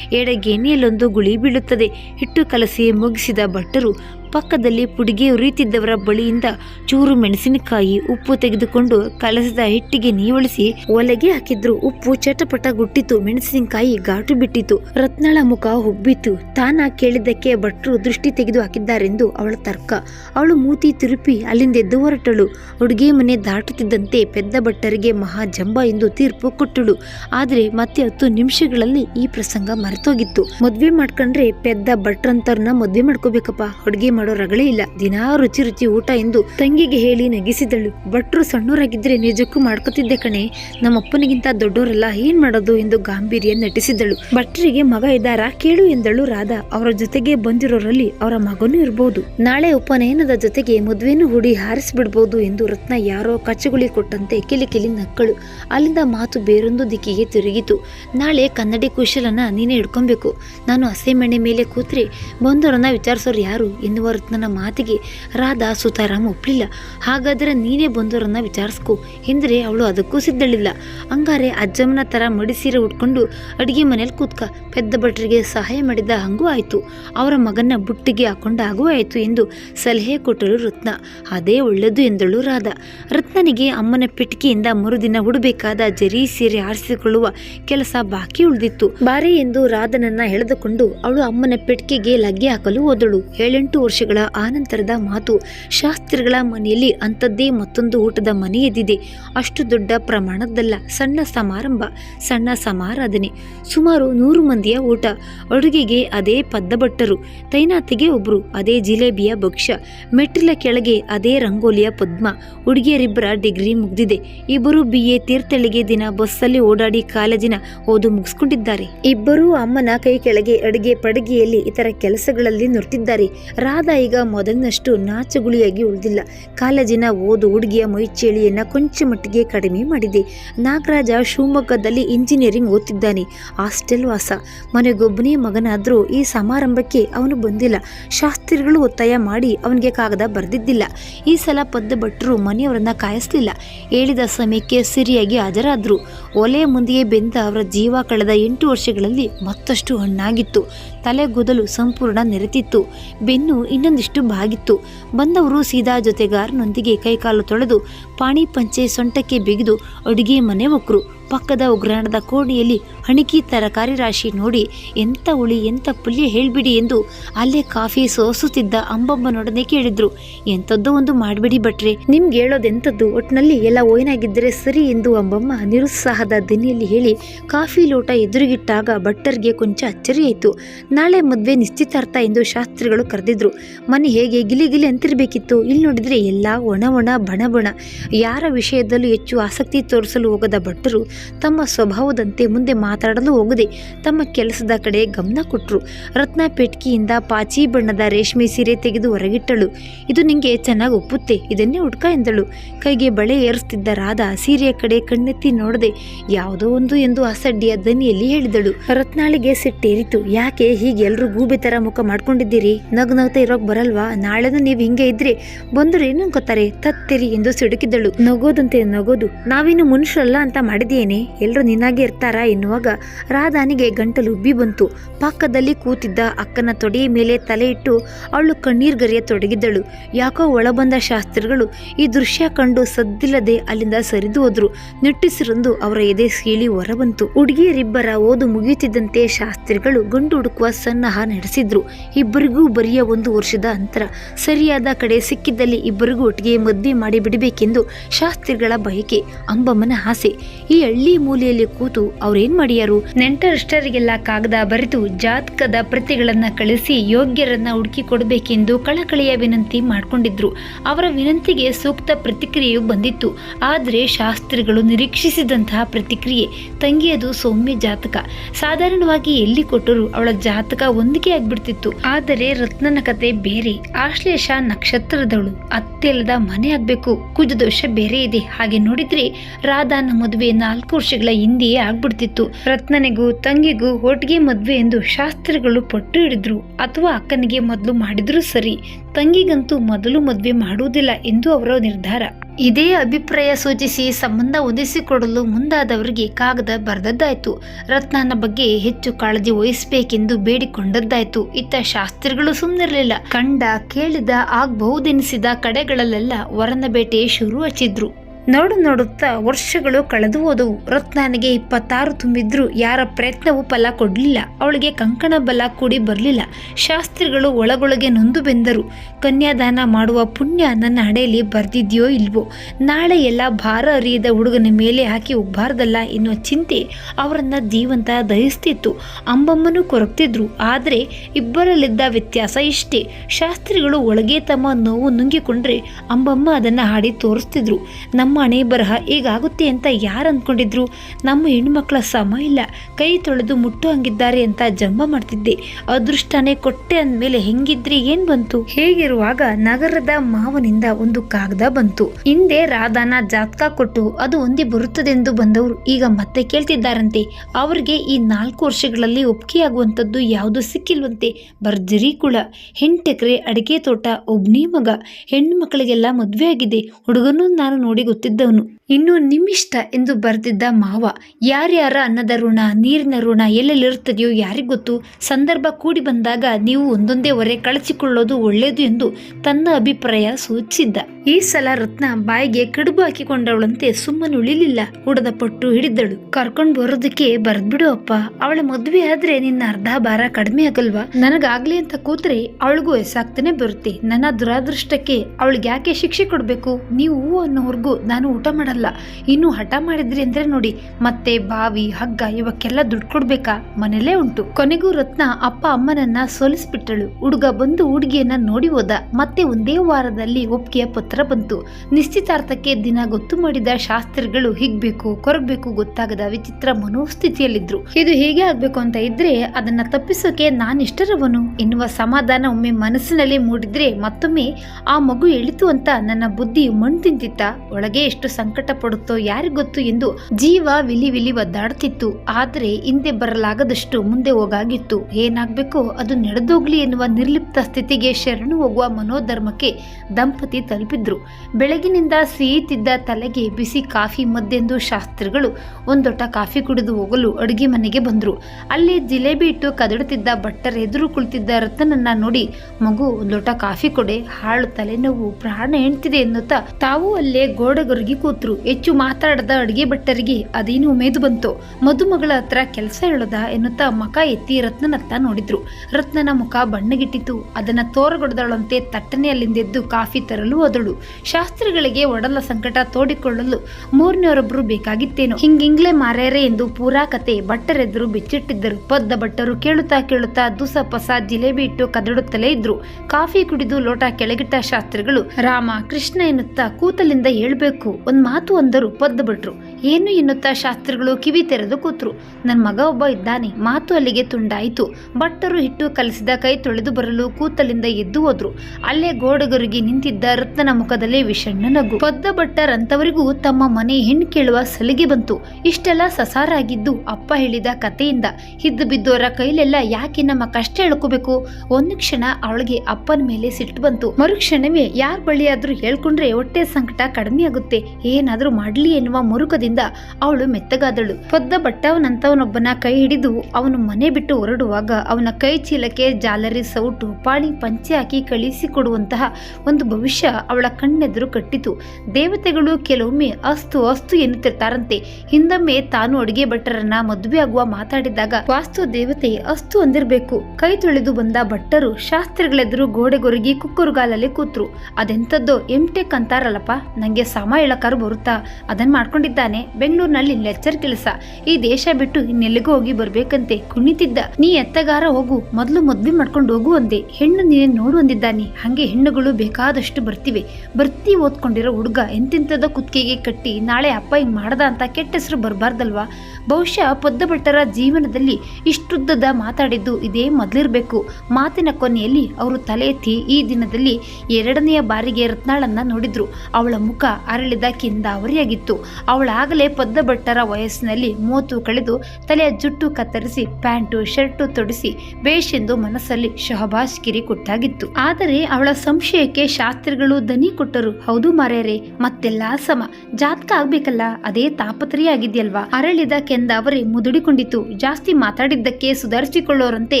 ಎಡಗೇನೆಯಲ್ಲೊಂದು ಗುಳಿ ಬೀಳುತ್ತದೆ. ಹಿಟ್ಟು ಕಲಸಿ ಮುಗಿಸಿದ ಭಟ್ಟರು ಪಕ್ಕದಲ್ಲಿ ಪುಡಿಗೆ ಉರಿಯುತ್ತಿದ್ದವರ ಬಳಿಯಿಂದ ಚೂರು ಮೆಣಸಿನಕಾಯಿ ಉಪ್ಪು ತೆಗೆದುಕೊಂಡು ಕಲಸದ ಹಿಟ್ಟಿಗೆ ನೀವಳಿಸಿ ಒಲೆಗೆ ಹಾಕಿದ್ರು. ಉಪ್ಪು ಚಟಪಟ ಗುಟ್ಟಿತು, ಮೆಣಸಿನಕಾಯಿ ಘಾಟು ಬಿಟ್ಟಿತು. ರತ್ನಳ ಮುಖ ಹುಬ್ಬಿತು ತಾನ ಕೇಳಿದ್ದಕ್ಕೆ ಭಟ್ರು ದೃಷ್ಟಿ ತೆಗೆದು ಹಾಕಿದ್ದಾರೆಂದು ಅವಳ ತರ್ಕ. ಅವಳು ಮೂತಿ ತಿರುಪಿ ಅಲ್ಲಿಂದ ಎದ್ದು ಹೊರಟಳು. ಹುಡುಗಿ ಮನೆ ದಾಟುತ್ತಿದ್ದಂತೆ ಪೆದ್ದ ಭಟ್ಟರಿಗೆ ಮಹಾ ಜಂಬ ಎಂದು ತೀರ್ಪು ಕೊಟ್ಟಳು. ಆದ್ರೆ ಮತ್ತೆ ಹತ್ತು ನಿಮಿಷಗಳಲ್ಲಿ ಈ ಪ್ರಸಂಗ ಮರೆತೋಗಿತ್ತು. ಮದ್ವೆ ಮಾಡ್ಕೊಂಡ್ರೆ ಪೆದ್ದ ಭಟ್ರಂತರ್ನ ಮದ್ವೆ ಮಾಡ್ಕೋಬೇಕಪ್ಪ. ಅಡುಗೆ ಮಾಡೋ ರಗಳೇ ಇಲ್ಲ. ದಿನಾ ರುಚಿ ರುಚಿ ಊಟ ಎಂದು ತಂಗಿಗೆ ಹೇಳಿ ನಗಿಸಿದಳು. ಭಟ್ರು ಸಣ್ಣೋರಾಗಿದ್ರೆ ನಿಜಕ್ಕೂ ಮಾಡ್ಕೊತಿದ್ದೆ ಕಣೆ. ನಮ್ಮಪ್ಪನಿಗಿಂತ ದೊಡ್ಡವರಲ್ಲ ಏನ್ ಮಾಡೋದು ಎಂದು ಗಾಂಭೀರ್ಯ ನಟಿಸಿದಳು. ಭಟ್ರಿಗೆ ಮಗ ಇದ್ದಾರಾ ಕೇಳು ಎಂದಳು ರಾಧಾ. ಅವರ ಜೊತೆಗೆ ಬಂದಿರೋರಲ್ಲಿ ಅವರ ಮಗನೂ ಇರಬಹುದು ನಾಳೆ ಉಪನಯನದ ಜೊತೆಗೆ ಮದ್ವೆನೂ ಹೂಡಿ ಹಾರಿಸಿಬಿಡಬಹುದು ಎಂದು ರತ್ನ ಯಾರೋ ಕಚ್ಚುಗುಳಿ ಕೊಟ್ಟಂತೆ ಕಿಲಿ ಕಿಲಿ ನಕ್ಕಳು. ಅಲ್ಲಿಂದ ಮಾತು ಬೇರೊಂದು ದಿಕ್ಕಿಗೆ ತಿರುಗಿತು. ನಾಳೆ ಕನ್ನಡಿ ಕುಶಲನ ನೀನೇ ಹಿಡ್ಕೊಬೇಕು. ನಾನು ಹಸೆ ಮೇಲೆ ಕೂತ್ರೆ ಬಂದವರನ್ನ ವಿಚಾರಿಸೋರು ಯಾರು ಎನ್ನುವ ರತ್ನನ ಮಾತಿಗೆ ರಾಧಾ ಸುತಾರಾಮ್ ಒಪ್ಪಲಿಲ್ಲ ಹಾಗಾದರೆ ನೀನೇ ಬಂದವರನ್ನ ವಿಚಾರಿಸ್ಕೊ. ಎಂದರೆ ಅವಳು ಅದಕ್ಕೂ ಸಿದ್ಧಳಿಲ್ಲ. ಹಂಗಾರೆ ಅಜ್ಜಮ್ಮನ ತರ ಮಡಿಸೀರೆ ಉಟ್ಕೊಂಡು ಅಡಿಗೆ ಮನೇಲಿ ಕೂತ್ಕ ಪೆದ್ದ ಭಟ್ರಿಗೆ ಸಹಾಯ ಮಾಡಿದ ಹಂಗೂ ಆಯಿತು. ಅವರ ಮಗನ ಬುಟ್ಟಿಗೆ ಹಾಕೊಂಡ ಹಾಗೂ ಆಯಿತು ಎಂದು ಸಲಹೆ ಕೊಟ್ಟಳು ರತ್ನ. ಅದೇ ಒಳ್ಳೆಯದು ಎಂದಳು ರಾಧಾ. ರತ್ನನಿಗೆ ಅಮ್ಮನ ಪಿಟಿಕೆಯಿಂದ ಮರುದಿನ ಉಡಬೇಕಾದ ಜರಿ ಸೀರೆ ಆರಿಸಿಕೊಳ್ಳುವ ಕೆಲಸ ಬಾಕಿ ಉಳಿದಿತ್ತು. ಬಾರಿ ಎಂದು ರಾಧನನ್ನ ಎಳೆದುಕೊಂಡು ಅವಳು ಅಮ್ಮನ ಪೆಟ್ಟಿಗೆಗೆ ಲಗ್ಗೆ ಹಾಕಲು ಹೋದಳು. ಏಳೆಂಟು ವರ್ಷಗಳ ಆನಂತರದ ಮಾತು ಶಾಸ್ತ್ರಿಗಳ ಮನೆಯಲ್ಲಿ ಅಂಥದ್ದೇ ಮತ್ತೊಂದು ಊಟದ ಮನೆ ಎದ್ದಿದೆ. ಅಷ್ಟು ದೊಡ್ಡ ಪ್ರಮಾಣದ್ದಲ್ಲ ಸಣ್ಣ ಸಮಾರಂಭ, ಸಣ್ಣ ಸಮಾರಾಧನೆ, ಸುಮಾರು ನೂರು ಮಂದಿಯ ಊಟ. ಅಡುಗೆಗೆ ಅದೇ ಪದ್ದಭಟ್ಟರು ತೈನಾತಿಗೆ ಒಬ್ರು, ಅದೇ ಜಿಲೇಬಿಯ ಭಕ್ಷ್ಯ, ಮೆಟ್ಟಿಲ ಕೆಳಗೆ ಅದೇ ರಂಗೋಲಿಯ ಪದ್ಮ. ಹುಡುಗಿಯರಿಬ್ಬರ ಡಿಗ್ರಿ ಮುಗ್ದಿದೆ. ಇಬ್ಬರು ಬಿ ಎ ತೀರ್ಥಳಿಗೆ ದಿನ ಬಸ್ಸಲ್ಲಿ ಓಡಾಡಿ ಕಾಲೇಜಿನ ಓದು ಮುಗಿಸ್ಕೊಂಡಿದ್ದಾರೆ. ಇಬ್ಬರೂ ಅಮ್ಮನ ಕೈ ಕೆಳಗೆ ಅಡುಗೆ ಪಡಗಿಯಲ್ಲಿ ಇತರ ಕೆಲಸಗಳಲ್ಲಿ ನುರ್ತಿದ್ದಾರೆ. ರಾಧಾ ಈಗ ಮೊದಲಿನಷ್ಟು ನಾಚುಗುಳಿಯಾಗಿ ಉಳಿದಿಲ್ಲ. ಕಾಲೇಜಿನ ಓದು ಹುಡುಗಿಯ ಮೈಚೇಳಿಯನ್ನು ಕೊಂಚ ಮಟ್ಟಿಗೆ ಕಡಿಮೆ ಮಾಡಿದೆ. ನಾಗರಾಜ ಶಿವಮೊಗ್ಗದಲ್ಲಿ ಇಂಜಿನಿಯರಿಂಗ್ ಓದ್ತಿದ್ದಾನೆ. ಹಾಸ್ಟೆಲ್ ವಾಸ. ಮನೆಗೊಬ್ಬನೇ ಮಗನಾದರೂ ಈ ಸಮಾರಂಭಕ್ಕೆ ಅವನು ಬಂದಿಲ್ಲ. ಶಾಸ್ತ್ರಿಗಳು ಒತ್ತಾಯ ಮಾಡಿ ಅವನಿಗೆ ಕಾಗದ ಬರೆದಿದ್ದಿಲ್ಲ. ಈ ಸಲ ಪದ್ದ ಭಟ್ರು ಮನೆಯವರನ್ನ ಕಾಯಿಸಲಿಲ್ಲ. ಹೇಳಿದ ಸಮಯಕ್ಕೆ ಸಿರಿಯಾಗಿ ಹಾಜರಾದರು. ಒಲೆಯ ಮುಂದೆಯೇ ಬೆಂದ ಅವರ ಜೀವ ಕಳೆದ ಎಂಟು ವರ್ಷಗಳಲ್ಲಿ ಮತ್ತಷ್ಟು ಹಣ್ಣಾಗಿತ್ತು. ತಲೆಗೂದಲು ಸಂಪೂರ್ಣ ನೆರೆತಿತ್ತು. ಬೆನ್ನು ಇನ್ನೊಂದಿಷ್ಟು ಬಾಗಿತ್ತು. ಬಂದವರು ಸೀದಾ ಜೊತೆಗಾರನೊಂದಿಗೆ ಕೈಕಾಲು ತೊಳೆದು ಪಾಣಿ ಪಂಚೆ ಸೊಂಟಕ್ಕೆ ಬಿಗಿದು ಅಡುಗೆ ಮನೆ ಒಕ್ರು. ಪಕ್ಕದ ಉಗ್ರಾಣದ ಕೋಣೆಯಲ್ಲಿ ಹಣಿಕಿ ತರಕಾರಿ ರಾಶಿ ನೋಡಿ ಎಂಥ ಉಳಿ ಎಂಥ ಪುಲ್ಯ ಹೇಳ್ಬಿಡಿ ಎಂದು ಅಲ್ಲೇ ಕಾಫಿ ಸೋಸುತ್ತಿದ್ದ ಅಂಬಮ್ಮನೊಡನೆ ಕೇಳಿದ್ರು. ಎಂಥದ್ದೋ ಒಂದು ಮಾಡ್ಬಿಡಿ ಭಟ್ರೆ, ನಿಮ್ಗೆ ಹೇಳೋದೆಂಥದ್ದು? ಒಟ್ಟಿನಲ್ಲಿ ಎಲ್ಲ ಓಯ್ನಾಗಿದ್ದರೆ ಸರಿ ಎಂದು ಅಂಬಮ್ಮ ನಿರುತ್ಸಾಹದ ದಿನಿಯಲ್ಲಿ ಹೇಳಿ ಕಾಫಿ ಲೋಟ ಎದುರುಗಿಟ್ಟಾಗ ಭಟ್ಟರ್ಗೆ ಕೊಂಚ ಅಚ್ಚರಿಯಾಯಿತು ನಾಳೆ ಮದುವೆ ನಿಶ್ಚಿತಾರ್ಥ ಎಂದು ಶಾಸ್ತ್ರಿಗಳು ಕರೆದಿದ್ರು. ಮನೆ ಹೇಗೆ ಗಿಲಿ ಗಿಲಿ ಅಂತಿರ್ಬೇಕಿತ್ತು? ಇಲ್ಲಿ ನೋಡಿದ್ರೆ ಎಲ್ಲ ಒಣ ಒಣ ಬಣ ಬಣ ಯಾರ ವಿಷಯದಲ್ಲೂ ಹೆಚ್ಚು ಆಸಕ್ತಿ ತೋರಿಸಲು ಹೋಗದ ಭಟ್ಟರು ತಮ್ಮ ಸ್ವಭಾವದಂತೆ ಮುಂದೆ ಮಾತಾಡಲು ಹೋಗದೆ ತಮ್ಮ ಕೆಲಸದ ಕಡೆ ಗಮನ ಕೊಟ್ಟರು ರತ್ನ ಪೆಟ್ಕಿಯಿಂದ ಪಾಚಿ ಬಣ್ಣದ ರೇಷ್ಮೆ ಸೀರೆ ತೆಗೆದು ಹೊರಗಿಟ್ಟಳು. ಇದು ನಿಂಗೆ ಚೆನ್ನಾಗಿ ಒಪ್ಪುತ್ತೆ, ಇದನ್ನೇ ಹುಡ್ಕ ಎಂದಳು. ಕೈಗೆ ಬಳೆ ಏರಿಸುತ್ತಿದ್ದ ರಾಧ ಸೀರೆಯ ಕಡೆ ಕಣ್ಣೆತ್ತಿ ನೋಡದೆ ಯಾವುದೋ ಒಂದು ಎಂದು ಅಸಡ್ಡಿಯ ದನಿಯಲ್ಲಿ ಹೇಳಿದಳು. ರತ್ನಾಳಿಗೆ ಸಿಟ್ಟೇರಿತು ಯಾಕೆ ಹೀಗೆ ಎಲ್ಲರೂ ಗೂಬೆ ತರ ಮುಖ ಮಾಡ್ಕೊಂಡಿದ್ದೀರಿ? ನಗ್ ನಗ್ತಾ ಇರೋಕ್ ಬರಲ್ವಾ? ನಾಳೆನೂ ನೀವು ಹಿಂಗೆ ಇದ್ರೆ ಬಂದ್ರೆ ಏನು ಅನ್ಕೋತಾರೆ ತತ್ತಿರಿ ಎಂದು ಸಿಡುಕಿದ್ದಳು ನಗೋದಂತೆ ನಗೋದು. ನಾವೇನು ಮನುಷ್ಯರಲ್ಲ ಅಂತ ಮಾಡಿದ್ಯೇನೆ ನಾನೇನೆ ಎಲ್ಲರೂ ನಿನ್ನಾಗೆ ಇರ್ತಾರಾ ಎನ್ನುವಾಗ ರಾಧಾನಿಗೆ ಗಂಟಲು ಉಬ್ಬಿ ಬಂತು. ಪಕ್ಕದಲ್ಲಿ ಕೂತಿದ್ದ ಅಕ್ಕನ ತೊಡೆಯ ಮೇಲೆ ತಲೆ ಇಟ್ಟು ಅವಳು ಕಣ್ಣೀರ್ಗರಿಯ ತೊಡಗಿದ್ದಳು. ಯಾಕೋ ಒಳಬಂದ ಶಾಸ್ತ್ರಿಗಳು ಈ ದೃಶ್ಯ ಕಂಡು ಸದ್ದಿಲ್ಲದೆ ಅಲ್ಲಿಂದ ಸರಿದು ಹೋದ್ರು. ನಿಟ್ಟುಸಿರೊಂದು ಅವರ ಎದೆ ಸೀಳಿ ಹೊರಬಂತು. ಹುಡುಗಿಯರಿಬ್ಬರ ಓದು ಮುಗಿಯುತ್ತಿದ್ದಂತೆ ಶಾಸ್ತ್ರಿಗಳು ಗಂಡು ಹುಡುಕುವ ಸನ್ನಹ ನಡೆಸಿದ್ರು. ಇಬ್ಬರಿಗೂ ಬರಿಯ ಒಂದು ವರ್ಷದ ಅಂತರ. ಸರಿಯಾದ ಕಡೆ ಸಿಕ್ಕಿದ್ದಲ್ಲಿ ಇಬ್ಬರಿಗೂ ಒಟ್ಟಿಗೆ ಮದ್ವೆ ಮಾಡಿ ಬಿಡಬೇಕೆಂದು ಶಾಸ್ತ್ರಿಗಳ ಬಯಕೆ, ಅಂಬಮ್ಮನ ಆಸೆ. ಈ ಹಳ್ಳಿ ಮೂಲೆಯಲ್ಲಿ ಕೂತು ಅವ್ರೇನ್ ಮಾಡಿಯಾರು? ನೆಂಟರಷ್ಟರಿಗೆಲ್ಲ ಕಾಗದ ಬರೆದು ಜಾತಕದ ಪ್ರತಿಗಳನ್ನ ಕಳಿಸಿ ಯೋಗ್ಯರನ್ನ ಹುಡುಕಿ ಕೊಡಬೇಕೆಂದು ಕಳಕಳಿಯ ವಿನಂತಿ ಮಾಡಿಕೊಂಡಿದ್ರು. ಅವರ ವಿನಂತಿಗೆ ಸೂಕ್ತ ಪ್ರತಿಕ್ರಿಯೆಯು ಬಂದಿತ್ತು. ಆದರೆ ಶಾಸ್ತ್ರಿಗಳು ನಿರೀಕ್ಷಿಸಿದಂತಹ ಪ್ರತಿಕ್ರಿಯೆ ತಂಗಿಯದು ಸೌಮ್ಯ ಜಾತಕ. ಸಾಧಾರಣವಾಗಿ ಎಲ್ಲಿ ಕೊಟ್ಟರು ಅವಳ ಜಾತಕ ಹೊಂದಿಕೆ ಆಗ್ಬಿಡ್ತಿತ್ತು. ಆದರೆ ರತ್ನನ ಕತೆ ಬೇರೆ, ಆಶ್ಲೇಷ ನಕ್ಷತ್ರದವಳು ಅತ್ತೆಲ್ಲದ ಮನೆ ಆಗ್ಬೇಕು, ಕುಜದೋಷ ಬೇರೆ ಇದೆ. ಹಾಗೆ ನೋಡಿದ್ರೆ ರಾಧಾನ ಮದುವೆ ನಾಲ್ಕು ವರ್ಷಗಳ ಹಿಂದೆಯೇ ಆಗ್ಬಿಡ್ತಿತ್ತು. ರತ್ನನಿಗೂ ತಂಗಿಗೂ ಒಟ್ಟಿಗೆ ಮದ್ವೆ ಎಂದು ಶಾಸ್ತ್ರಗಳು ಪಟ್ಟು ಹಿಡಿದ್ರು. ಅಥವಾ ಅಕ್ಕನಿಗೆ ಮೊದಲು ಮಾಡಿದ್ರು ಸರಿ. ತಂಗಿಗಂತೂ ಮೊದಲು ಮದ್ವೆ ಮಾಡುವುದಿಲ್ಲ ಎಂದು ಅವರ ನಿರ್ಧಾರ. ಇದೇ ಅಭಿಪ್ರಾಯ ಸೂಚಿಸಿ ಸಂಬಂಧ ಹೊಂದಿಸಿಕೊಡಲು ಮುಂದಾದವರಿಗೆ ಕಾಗದ ಬರೆದದ್ದಾಯ್ತು. ರತ್ನನ ಬಗ್ಗೆ ಹೆಚ್ಚು ಕಾಳಜಿ ವಹಿಸಬೇಕೆಂದು ಬೇಡಿಕೊಂಡದ್ದಾಯ್ತು. ಇತ್ತ ಶಾಸ್ತ್ರಿಗಳು ಸುಮ್ಮನಿರಲಿಲ್ಲ ಕಂಡ, ಕೇಳಿದ, ಆಗ್ಬಹುದೆನಿಸಿದ ಕಡೆಗಳಲ್ಲೆಲ್ಲ ವರನ ಬೇಟೆ ಶುರು ಹಚ್ಚಿದ್ರು ನೋಡು ನೋಡುತ್ತಾ ವರ್ಷಗಳು ಕಳೆದು ಹೋದವು. ರತ್ನಾನಿಗೆ ಇಪ್ಪತ್ತಾರು ತುಂಬಿದ್ರು ಯಾರ ಪ್ರಯತ್ನವೂ ಫಲ ಕೊಡಲಿಲ್ಲ. ಅವಳಿಗೆ ಕಂಕಣ ಬಲ ಕೂಡಿ ಬರಲಿಲ್ಲ. ಶಾಸ್ತ್ರಿಗಳು ಒಳಗೊಳಗೆ ನೊಂದು ಬೆಂದರು. ಕನ್ಯಾದಾನ ಮಾಡುವ ಪುಣ್ಯ ನನ್ನ ಹಣೆಯಲ್ಲಿ ಬರ್ದಿದ್ಯೋ ಇಲ್ವೋ? ನಾಳೆ ಎಲ್ಲ ಭಾರ ಅರಿಯದ ಹುಡುಗನ ಮೇಲೆ ಹಾಕಿ ಹೋಗ್ಬಾರ್ದಲ್ಲ ಎನ್ನುವ ಚಿಂತೆ ಅವರನ್ನ ಜೀವಂತ ದಹಿಸ್ತಿತ್ತು. ಅಂಬಮ್ಮನು ಕೊರಗ್ತಿದ್ರು ಆದರೆ ಇಬ್ಬರಲ್ಲಿದ್ದ ವ್ಯತ್ಯಾಸ ಇಷ್ಟೇ. ಶಾಸ್ತ್ರಿಗಳು ಒಳಗೆ ತಮ್ಮ ನೋವು ನುಂಗಿಕೊಂಡ್ರೆ ಅಂಬಮ್ಮ ಅದನ್ನು ಹಾಡಿ ತೋರಿಸ್ತಿದ್ರು. ನಮ್ಮ ಹಣೆ ಬರಹ ಹೀಗಾಗುತ್ತೆ ಅಂತ ಯಾರು ಅಂದ್ಕೊಂಡಿದ್ರು ನಮ್ಮ ಹೆಣ್ಮಕ್ಳ ಸಮ ಇಲ್ಲ. ಕೈ ತೊಳೆದು ಮುಟ್ಟು ಹಂಗಿದ್ದಾರೆ ಅಂತ ಜಂಬ ಮಾಡ್ತಿದ್ದೆ. ಅದೃಷ್ಟನೇ ಕೊಟ್ಟೆ ಅಂದ್ಮೇಲೆ ಹೆಂಗಿದ್ರಿ? ಏನ್ ಬಂತು? ಹೇಗಿರುವಾಗ ನಗರದ ಮಾವನಿಂದ ಒಂದು ಕಾಗದ ಬಂತು. ಹಿಂದೆ ರಾಧಾನ ಜಾತಕ ಕೊಟ್ಟು ಅದು ಹೊಂದಿ ಬರುತ್ತದೆಂದು ಬಂದವರು ಈಗ ಮತ್ತೆ ಕೇಳ್ತಿದ್ದಾರಂತೆ. ಅವ್ರಿಗೆ ಈ ನಾಲ್ಕು ವರ್ಷಗಳಲ್ಲಿ ಒಪ್ಪಿಗೆಯಾಗುವಂಥದ್ದು ಯಾವುದು ಸಿಕ್ಕಿಲ್ವಂತೆ. ಭರ್ಜರಿ ಕುಳ ಹೆಂಟೆಕರೆ ಅಡಿಕೆ ತೋಟ, ಒಬ್ನೇ ಮಗ, ಹೆಣ್ಣು ಮಕ್ಕಳಿಗೆಲ್ಲ ಮದುವೆ ಆಗಿದೆ ಹುಡುಗನೂ ನಾನು ನೋಡಿ ಗೊತ್ತಿದ್ದವನು ಇನ್ನು ನಿಮ್ಮಿಷ್ಟ ಎಂದು ಬರೆದಿದ್ದ ಮಾವ, ಯಾರ್ಯಾರ ಅನ್ನದ ಋಣ, ನೀರಿನ ಋಣ ಎಲ್ಲೆಲ್ಲಿರುತ್ತದೆಯೋ ಯಾರಿಗ್ ಗೊತ್ತು? ಸಂದರ್ಭ ಕೂಡಿ ಬಂದಾಗ ನೀವು ಒಂದೊಂದೇ ಹೊರೆ ಕಳಚಿಕೊಳ್ಳೋದು ಒಳ್ಳೆಯದು ಎಂದು ತನ್ನ ಅಭಿಪ್ರಾಯ ಸೂಚಿಸಿದ್ದ. ಈ ಸಲ ರತ್ನ ಬಾಯಿಗೆ ಕಡುಬು ಹಾಕಿಕೊಂಡವಳಂತೆ ಸುಮ್ಮನೆ ಉಳಿಲಿಲ್ಲ. ಹುಡದ ಪಟ್ಟು ಹಿಡಿದಳು. ಕರ್ಕೊಂಡ್ ಬರೋದಕ್ಕೆ ಬರ್ದ್ಬಿಡು ಅಪ್ಪ. ಅವಳ ಮದ್ವೆ ಆದ್ರೆ ನಿನ್ನ ಅರ್ಧ ಭಾರ ಕಡಿಮೆ ಆಗಲ್ವಾ? ನನಗಾಗ್ಲಿ ಅಂತ ಕೂತ್ರೆ ಅವಳಿಗೂ ವಯಸ್ಸಾಗ್ತಾನೆ ಬರುತ್ತೆ. ನನ್ನ ದುರಾದೃಷ್ಟಕ್ಕೆ ಅವಳಿಗೆ ಯಾಕೆ ಶಿಕ್ಷೆ ಕೊಡಬೇಕು? ನೀವು ಅನ್ನೋವರೆಗೂ ನಾನು ಊಟ ಮಾಡಲ್ಲ. ಇನ್ನು ಹಠ ಮಾಡಿದ್ರಿ ಅಂದ್ರೆ ನೋಡಿ, ಮತ್ತೆ ಬಾವಿ, ಹಗ್ಗ ಇವಕ್ಕೆಲ್ಲ ದುಡ್ಡು ಕೊಡ್ಬೇಕಾ? ಮನೇಲೇ ಉಂಟು. ಕೊನೆಗೂ ರತ್ನ ಅಪ್ಪ ಅಮ್ಮನನ್ನ ಸೋಲಿಸ್ಬಿಟ್ಟಳು ಹುಡುಗ ಬಂದು ಹುಡುಗಿಯನ್ನ ನೋಡಿ ಹೋದ. ಮತ್ತೆ ಒಂದೇ ವಾರದಲ್ಲಿ ಒಪ್ಪಿಗೆಯ ಪತ್ರ ಬಂತು. ನಿಶ್ಚಿತಾರ್ಥಕ್ಕೆ ದಿನ ಗೊತ್ತು ಮಾಡಿದ ಶಾಸ್ತ್ರಿಗಳು ಹಿಗ್ಬೇಕು, ಕೊರಗಬೇಕು ಗೊತ್ತಾಗದ ವಿಚಿತ್ರ ಮನೋಸ್ಥಿತಿಯಲ್ಲಿದ್ರು. ಇದು ಹೇಗೆ ಆಗ್ಬೇಕು ಅಂತ ಇದ್ರೆ, ಅದನ್ನ ತಪ್ಪಿಸೋಕೆ ನಾನಿಷ್ಟರವನು ಎನ್ನುವ ಸಮಾಧಾನ ಒಮ್ಮೆ ಮನಸ್ಸಿನಲ್ಲಿ ಮೂಡಿದ್ರೆ ಮತ್ತೊಮ್ಮೆ ಆ ಮಗು ಎಳಿತು ಅಂತ ನನ್ನ ಬುದ್ಧಿ ಮಣ್ಣು ತಿಂತಿತ್ತ? ಒಳಗೆ ಎಷ್ಟು ಸಂಕಟ ಪಡುತ್ತೋ ಯಾರಿಗ್ ಗೊತ್ತು ಎಂದು ಜೀವ ವಿಲಿ ವಿಲಿ ಒದ್ದಾಡ್ತಿತ್ತು. ಆದರೆ ಹಿಂದೆ ಬರಲಾಗದಷ್ಟು ಮುಂದೆ ಹೋಗಾಗಿತ್ತು. ಏನಾಗಬೇಕೋ ಅದು ನಡೆದೋಗ್ಲಿ ಎನ್ನುವ ನಿರ್ಲಿಪ್ತ ಸ್ಥಿತಿಗೆ ಶರಣು ಹೋಗುವ ಮನೋಧರ್ಮಕ್ಕೆ ದಂಪತಿ ತಲುಪಿದ್ರು. ಬೆಳಗಿನಿಂದ ಸಿಹಿತಿದ್ದ ತಲೆಗೆ ಬಿಸಿ ಕಾಫಿ ಮದ್ದೆಂದು ಶಾಸ್ತ್ರಿಗಳು ಒಂದೊಟ್ಟ ಕಾಫಿ ಕುಡಿದು ಹೋಗಲು ಅಡುಗೆ ಮನೆಗೆ ಬಂದರು. ಅಲ್ಲಿ ಜಿಲೇಬಿ ಇಟ್ಟು ಕದಡುತ್ತಿದ್ದ ಭಟ್ಟರ ಎದುರು ಕುಳಿತಿದ್ದ ರತನನ್ನ ನೋಡಿ ಮಗು, ಒಂದೊಟ್ಟ ಕಾಫಿ ಕೊಡೆ, ಹಾಳು ತಲೆನೋವು, ಪ್ರಾಣ ಎಣ್ತಿದೆ ಎನ್ನುತ್ತಾ ತಾವು ಅಲ್ಲೇ ಗೋಡೆಗೊರಗಿ ಕೂತ್ರು. ಹೆಚ್ಚು ಮಾತಾಡದ ಅಡಿಗೆ ಭಟ್ಟರಿಗೆ ಅದೇನು ಉಮೇದು ಬಂತು. ಮದುಮಗಳ ಹತ್ರ ಕೆಲಸ ಹೇಳದ ಎನ್ನುತ್ತಾ ಮಕ ಎತ್ತಿ ರತ್ನನತ್ತ ನೋಡಿದ್ರು. ರತ್ನನ ಮುಖ ಬಣ್ಣಗಿಟ್ಟಿತು. ಅದನ್ನ ತೋರಗೊಡದಳಂತೆ ತಟ್ಟನೆ ಅಲ್ಲಿಂದೆದ್ದು ಕಾಫಿ ತರಲು ಹೋದಳು ಶಾಸ್ತ್ರಿಗಳಿಗೆ ಒಡಲ ಸಂಕಟ ತೋಡಿಕೊಳ್ಳಲು ಮೂರನೆಯವರೊಬ್ರು ಬೇಕಾಗಿತ್ತೇನು. ಹಿಂಗಿಂಗ್ಲೆ ಮಾರ್ಯಾರೆ ಎಂದು ಪೂರಾ ಕತೆ ಭಟ್ಟರೆದುರು ಬಿಚ್ಚಿಟ್ಟಿದ್ದರು. ಪದ್ದ ಭಟ್ಟರು ಕೇಳುತ್ತಾ ಕೇಳುತ್ತಾ ದುಸ ಪಸ ಜಿಲೇಬಿ ಇಟ್ಟು ಕದಡುತ್ತಲೇ ಇದ್ರು. ಕಾಫಿ ಕುಡಿದು ಲೋಟ ಕೆಳಗಿಟ್ಟ ಶಾಸ್ತ್ರಿಗಳು, ರಾಮ ಕೃಷ್ಣ ಎನ್ನುತ್ತಾ ಕೂತಲಿಂದ ಹೇಳ್ಬೇಕು. ಒಂದ್ ಮಾತು ಅಂದರು ಪದ್ದು ಭಟ್ರು ಏನು ಎನ್ನುತ್ತಾ ಶಾಸ್ತ್ರಿಗಳು ಕಿವಿ ತೆರೆದು ಕೂತರು. ನನ್ನ ಮಗ ಒಬ್ಬ ಇದ್ದಾನೆ. ಮಾತು ಅಲ್ಲಿಗೆ ತುಂಡಾಯಿತು. ಭಟ್ಟರು ಹಿಟ್ಟು ಕಲಸಿದ ಕೈ ತೊಳೆದು ಬರಲು ಕೂತಲಿಂದ ಎದ್ದು ಹೋದ್ರು. ಅಲ್ಲೇ ಗೋಡಗರಿಗೆ ನಿಂತಿದ್ದ ರತ್ನನ ಮುಖದಲ್ಲಿ ವಿಷಣ್ಣ ನಗು. ಪದ್ದ ಭಟ್ಟರಂತವರಿಗೂ ತಮ್ಮ ಮನೆ ಹೆಣ್ಣು ಕೇಳುವ ಸಲಿಗೆ ಬಂತು. ಇಷ್ಟೆಲ್ಲ ಸಸಾರಾಗಿದ್ದು ಅಪ್ಪ ಹೇಳಿದ ಕಥೆಯಿಂದ. ಹಿದ್ದು ಬಿದ್ದೋರ ಕೈಲೆಲ್ಲ ಯಾಕೆ ನಮ್ಮ ಕಷ್ಟ ಹೇಳ್ಕೋಬೇಕು ಒಂದು ಕ್ಷಣ ಅವಳಿಗೆ ಅಪ್ಪನ ಮೇಲೆ ಸಿಟ್ಟು ಬಂತು. ಮರುಕ್ಷಣವೇ ಯಾರ ಬಳಿಯಾದ್ರೂ ಹೇಳ್ಕೊಂಡ್ರೆ ಹೊಟ್ಟೆ ಸಂಕಟ ಕಡಿಮೆ ಆಗುತ್ತೆ ಏನಾದ್ರೂ ಮಾಡ್ಲಿ ಎನ್ನುವ ಮುರುಕದಿಂದ ಪ್ರೇಮದಿಂದ ಅವಳು ಮೆತ್ತಗಾದಳು. ಪೊದ್ದ ಬಟ್ಟವನಂತವನೊಬ್ಬನ ಕೈ ಹಿಡಿದು ಅವನು ಮನೆ ಬಿಟ್ಟು ಹೊರಡುವಾಗ ಅವನ ಕೈ ಚೀಲಕ್ಕೆ ಜಾಲರಿ, ಸೌಟು, ಪಾಳಿ, ಪಂಚೆ ಹಾಕಿ ಕಳಿಸಿಕೊಡುವಂತಹ ಒಂದು ಭವಿಷ್ಯ ಅವಳ ಕಣ್ಣೆದುರು ಕಟ್ಟಿತು. ದೇವತೆಗಳು ಕೆಲವೊಮ್ಮೆ ಅಸ್ತು ಅಸ್ತು ಎನ್ನುತ್ತಿರ್ತಾರಂತೆ. ಹಿಂದೊಮ್ಮೆ ತಾನು ಅಡುಗೆ ಭಟ್ಟರನ್ನ ಮದುವೆ ಆಗುವ ಮಾತಾಡಿದಾಗ ವಾಸ್ತು ದೇವತೆ ಅಸ್ತು ಅಂದಿರಬೇಕು. ಕೈ ತೊಳೆದು ಬಂದ ಭಟ್ಟರು ಶಾಸ್ತ್ರಿಗಳೆದುರು ಗೋಡೆಗೊರಗಿ ಕುಕ್ಕುರುಗಾಲಲ್ಲಿ ಕೂತ್ರು. ಅದೆಂಥದ್ದೋ ಎಂಟೆಕ್ ಅಂತಾರಲ್ಲಪ್ಪ, ನಂಗೆ ಸಮ ಹೇಳಕ್ಕಾರು ಬರುತ್ತಾ? ಅದನ್ನ ಮಾಡ್ಕೊಂಡಿದ್ದಾನೆ. ಬೆಂಗಳೂರಿನಲ್ಲಿ ಲೆಕ್ಚರ್ ಕೆಲಸ. ಈ ದೇಶ ಬಿಟ್ಟು ಇನ್ನೆಲ್ಲಿಗೂ ಹೋಗಿ ಬರ್ಬೇಕಂತೆ ಕುಣಿತಿದ್ದ. ನೀ ಎತ್ತಗಾರ ಹೋಗು, ಮೊದಲು ಮದ್ವೆ ಮಾಡ್ಕೊಂಡು ಹೋಗು ಅಂದೆ. ಹೆಣ್ಣು ನೀನೇ ನೋಡು ಅಂದಿದ್ದಾನೆ. ಹಂಗೆ ಹೆಣ್ಣುಗಳು ಬೇಕಾದಷ್ಟು ಬರ್ತಿವೆ. ಬರ್ತಿ ಓದ್ಕೊಂಡಿರೋ ಹುಡುಗ ಎಂತೆಂಥದ ಕುತ್ತಿಗೆಗೆ ಕಟ್ಟಿ ನಾಳೆ ಅಪ್ಪ ಹಿಂಗ್ ಮಾಡ್ದ ಅಂತ ಕೆಟ್ಟ ಹೆಸರು ಬರಬಾರ್ದಲ್ವಾ? ಬಹುಶಃ ಪದ್ದ ಭಟ್ಟರ ಜೀವನದಲ್ಲಿ ಇಷ್ಟುದ್ದದ ಮಾತಾಡಿದ್ದು ಇದೇ ಮೊದಲಿರಬೇಕು. ಮಾತಿನ ಕೊನೆಯಲ್ಲಿ ಅವರು ತಲೆ ಎತ್ತಿ ಈ ದಿನದಲ್ಲಿ ಎರಡನೆಯ ಬಾರಿಗೆ ರತ್ನಾಳನ್ನ ನೋಡಿದ್ರು. ಅವಳ ಮುಖ ಅರಳಿದ ಕಿಂದಾವರಿಯಾಗಿತ್ತು. ಅವಳಾಗಲೇ ಪೊದ್ದ ಭಟ್ಟರ ವಯಸ್ಸಿನಲ್ಲಿ ಮೂತು ಕಳೆದು ತಲೆಯ ಜುಟ್ಟು ಕತ್ತರಿಸಿ, ಪ್ಯಾಂಟು, ಶರ್ಟು ತೊಡಿಸಿ, ಬೇಷ್ ಎಂದು ಮನಸ್ಸಲ್ಲಿ ಶಹಬಾಸ್ ಕಿರಿ ಕೊಟ್ಟಾಗಿತ್ತು. ಆದರೆ ಅವಳ ಸಂಶಯಕ್ಕೆ ಶಾಸ್ತ್ರಿಗಳು ದನಿ ಕೊಟ್ಟರು. ಹೌದು ಮಾರ್ಯಾರೆ ಮತ್ತೆಲ್ಲ ಸಮ ಜಾತಕ ಆಗ್ಬೇಕಲ್ಲ, ಅದೇ ತಾಪತ್ರಯ ಆಗಿದ್ಯಲ್ವಾ ಅರಳಿದ ಕೆಂದ ಅವರೇ ಮುದುಡಿಕೊಂಡಿತು. ಜಾಸ್ತಿ ಮಾತಾಡಿದ್ದಕ್ಕೆ ಸುಧಾರಿಸಿಕೊಳ್ಳೋರಂತೆ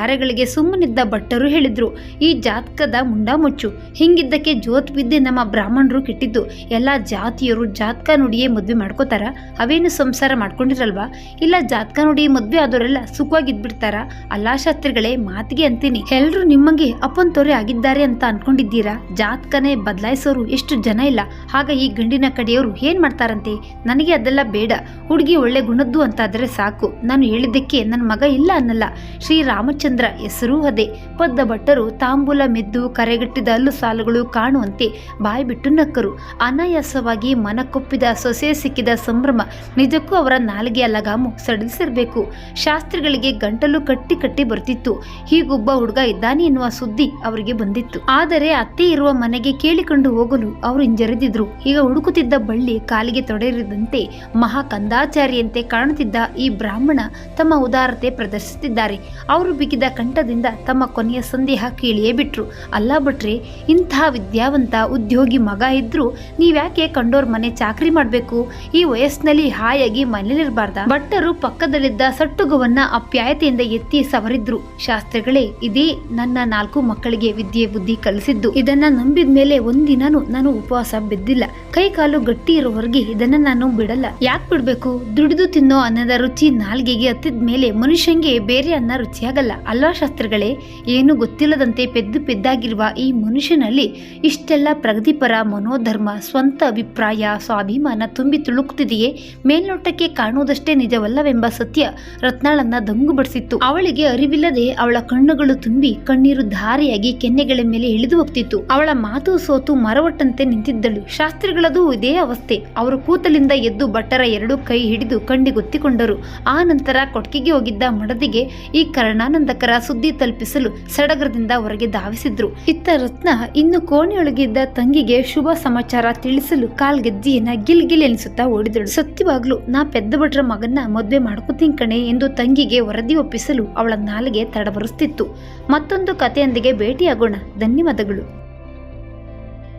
ಹರೆಗಳಿಗೆ ಸುಮ್ಮನಿದ್ದ ಭಟ್ಟರು ಹೇಳಿದ್ರು, ಈ ಜಾತಕದ ಮುಂಡಾಮುಚ್ಚು. ಹಿಂಗಿದ್ದಕ್ಕೆ ಜೋತ್ ಬಿದ್ದೆ ನಮ್ಮ ಬ್ರಾಹ್ಮಣರು ಕೆಟ್ಟಿದ್ದು. ಎಲ್ಲ ಜಾತಿಯರು ಜಾತಕ ನುಡಿಯೇ ಮದ್ವೆ ಮಾಡ್ಕೋತಾರ. ಅವೇನು ಸಂಸಾರ ಮಾಡ್ಕೊಂಡಿರಲ್ವಾ? ಇಲ್ಲ ಜಾತಕ ನೋಡಿ ಮದ್ವೆ ಆದವರೆಲ್ಲ ಸುಖವಾಗಿದ್ಬಿಡ್ತಾರ ಅಲ್ಲಾ ಶಾಸ್ತ್ರಿಗಳೇ, ಮಾತಿಗೆ ಅಂತೀನಿ. ಎಲ್ರು ನಿಮ್ಮಂಗೆ ಅಪ್ಪಂತೋರೆ ಆಗಿದ್ದಾರೆ ಅಂತ ಅನ್ಕೊಂಡಿದ್ದೀರಾ? ಜಾತಕನೇ ಬದಲಾಯಿಸೋರು ಎಷ್ಟು ಜನ ಇಲ್ಲ. ಹಾಗ ಈ ಗಂಡಿನ ಕಡೆಯವರು ಏನ್ ಮಾಡ್ತಾರಂತೆ? ನನಗೆ ಅದೆಲ್ಲ ಬೇಡ. ಹುಡುಗಿ ಒಳ್ಳೆ ಗುಣದ್ದು ಅಂತ ಆದ್ರೆ ಸಾಕು. ನಾನು ಹೇಳಿದ್ದಕ್ಕೆ ನನ್ನ ಮಗ ಇಲ್ಲ ಅನ್ನಲ್ಲ. ಶ್ರೀರಾಮಚಂದ್ರ ಹೆಸರೂ ಅದೇ. ಪದ್ದ ಭಟ್ಟರು ತಾಂಬೂಲ ಮೆದ್ದು ಕರೆಗಟ್ಟಿದ ಅಲ್ಲು ಸಾಲುಗಳು ಕಾಣುವಂತೆ ಬಾಯಿ ಬಿಟ್ಟು ನಕ್ಕರು. ಅನಾಯಾಸವಾಗಿ ಮನಕೊಪ್ಪಿದ ಸೊಸೆ ಸಿಕ್ಕಿದ ಸಂಭ್ರಮ. ನಿಜಕ್ಕೂ ಅವರ ನಾಲಿಗೆಯ ಲಗಾಮು ಸಡಿಲಿಸಿರಬೇಕು ಶಾಸ್ತ್ರಿಗಳಿಗೆ ಗಂಟಲು ಕಟ್ಟಿ ಕಟ್ಟಿ ಬರ್ತಿತ್ತು. ಹೀಗೊಬ್ಬ ಹುಡುಗ ಇದ್ದಾನೆ ಎನ್ನುವ ಸುದ್ದಿ ಅವರಿಗೆ ಬಂದಿತ್ತು. ಆದರೆ ಅತ್ತೆ ಇರುವ ಮನೆಗೆ ಕೇಳಿಕೊಂಡು ಹೋಗಲು ಅವರು ಹಿಂಜರಿದಿದ್ರು. ಈಗ ಹುಡುಕುತ್ತಿದ್ದ ಬಳ್ಳಿ ಕಾಲಿಗೆ ತೊಡೆರಿದಂತೆ ಮಹಾ ಕಂದಾಚಾರಿಯಂತೆ ಕಾಣುತ್ತಿದ್ದ ಈ ಬ್ರಾಹ್ಮಣ ತಮ್ಮ ಉದಾರತೆ ಪ್ರದರ್ಶಿಸುತ್ತಿದ್ದಾರೆ. ಅವರು ಬಿಗಿದ ಕಂಠದಿಂದ ತಮ್ಮ ಕೊನೆಯ ಸಂದೇಹ ಕೇಳಿಯೇ ಬಿಟ್ರು. ಅಲ್ಲ ಭಟ್ರೆ ಇಂತಹ ವಿದ್ಯಾವಂತ ಉದ್ಯೋಗಿ ಮಗ ಇದ್ರು ನೀವ್ಯಾಕೆ ಕಂಡೋರ್ ಮನೆ ಚಾಕ್ರಿ ಮಾಡಬೇಕು? ಈ ವಯಸ್ಸಿನಲ್ಲಿ ಹಾಯಾಗಿ ಮನೇಲಿರಬಾರ್ದ ಭಟ್ಟರು ಪಕ್ಕದಲ್ಲಿದ್ದ ಸಟ್ಟುಗವನ್ನ ಅಪ್ಯಾಯತೆಯಿಂದ ಎತ್ತಿ ಸವರಿದ್ರು. ಶಾಸ್ತ್ರಿಗಳೇ, ಇದೇ ನನ್ನ ನಾಲ್ಕು ಮಕ್ಕಳಿಗೆ ವಿದ್ಯೆ ಬುದ್ಧಿ ಕಲಿಸಿದ್ದು. ಇದನ್ನ ನಂಬಿದ ಮೇಲೆ ಒಂದಿನಾನು ನಾನು ಉಪವಾಸ ಬಿದ್ದಿಲ್ಲ. ಕೈ ಕಾಲು ಗಟ್ಟಿ ಇರೋವರೆಗೆ ಇದನ್ನ ನಾನು ಬಿಡಲ್ಲ. ಯಾಕೆ ಬಿಡ್ಬೇಕು? ದುಡಿದು ತಿನ್ನೋ ಅನ್ನದ ರುಚಿ ನಾಲ್ಗೆಗೆ ಹತ್ತಿದ ಮೇಲೆ ಮನುಷ್ಯಂಗೆ ಬೇರೆ ಅನ್ನ ರುಚಿಯಾಗಲ್ಲ. ಅಲ್ವಾ ಶಾಸ್ತ್ರಿಗಳೇ? ಏನು ಗೊತ್ತಿಲ್ಲದಂತೆ ಪೆದ್ದು ಪೆದ್ದಾಗಿರುವ ಈ ಮನುಷ್ಯನಲ್ಲಿ ಇಷ್ಟೆಲ್ಲ ಪ್ರಗತಿಪರ ಮನೋಧರ್ಮ, ಸ್ವಂತ ಅಭಿಪ್ರಾಯ, ಸ್ವಾಭಿಮಾನ ತುಂಬಿ ಮೇಲ್ನೋಟಕ್ಕೆ ಕಾಣುವುದಷ್ಟೇ ನಿಜವಲ್ಲವೆಂಬ ಸತ್ಯ ರತ್ನಾಳನ್ನ ದಂಗುಬಡಿಸಿತ್ತು ಅವಳಿಗೆ ಅರಿವಿಲ್ಲದೆ ಅವಳ ಕಣ್ಣುಗಳು ತುಂಬಿ ಕಣ್ಣೀರು ಧಾರೆಯಾಗಿ ಕೆನ್ನೆಗಳ ಮೇಲೆ ಇಳಿದು ಹೋಗ್ತಿತ್ತು. ಅವಳ ಮಾತು ಸೋತು ಮರವಟ್ಟಂತೆ ನಿಂತಿದ್ದಳು. ಶಾಸ್ತ್ರಿಗಳದು ಇದೇ ಅವಸ್ಥೆ. ಅವರು ಕೂತಲಿಂದ ಎದ್ದು ಭಟ್ಟರ ಎರಡು ಕೈ ಹಿಡಿದು ಕಣ್ಣಿಗೊತ್ತಿಕೊಂಡರು. ಆ ನಂತರ ಕೊಟ್ಕಿಗೆ ಹೋಗಿದ್ದ ಮಡದಿಗೆ ಈ ಕರ್ಣಾನಂದಕರ ಸುದ್ದಿ ತಲುಪಿಸಲು ಸಡಗರದಿಂದ ಹೊರಗೆ ಧಾವಿಸಿದ್ರು. ಇತ್ತ ರತ್ನ ಇನ್ನು ಕೋಣೆಯೊಳಗಿದ್ದ ತಂಗಿಗೆ ಶುಭ ಸಮಾಚಾರ ತಿಳಿಸಲು ಕಾಲ್ಗೆಜ್ಜಿಯನ್ನ ಗಿಲ್ ಗಿಲ್ ಎನಿಸುತ್ತಾ ಓಡಿದಳು ಸತ್ಯವಾಗ್ಲು, ನಾ ಪೆದ್ದ ಭಟ್ರ ಮಗನ್ನ ಮದ್ವೆ ಮಾಡ್ಕೋತೀನಿ ಕಣೆ ಎಂದು ತಂಗಿಗೆ ವರದಿ ಒಪ್ಪಿಸಲು ಅವಳ ನಾಲಿಗೆ ತಡಬರಿಸ್ತಿತ್ತು ಮತ್ತೊಂದು ಕಥೆಯೊಂದಿಗೆ ಭೇಟಿಯಾಗೋಣ. ಧನ್ಯವಾದಗಳು.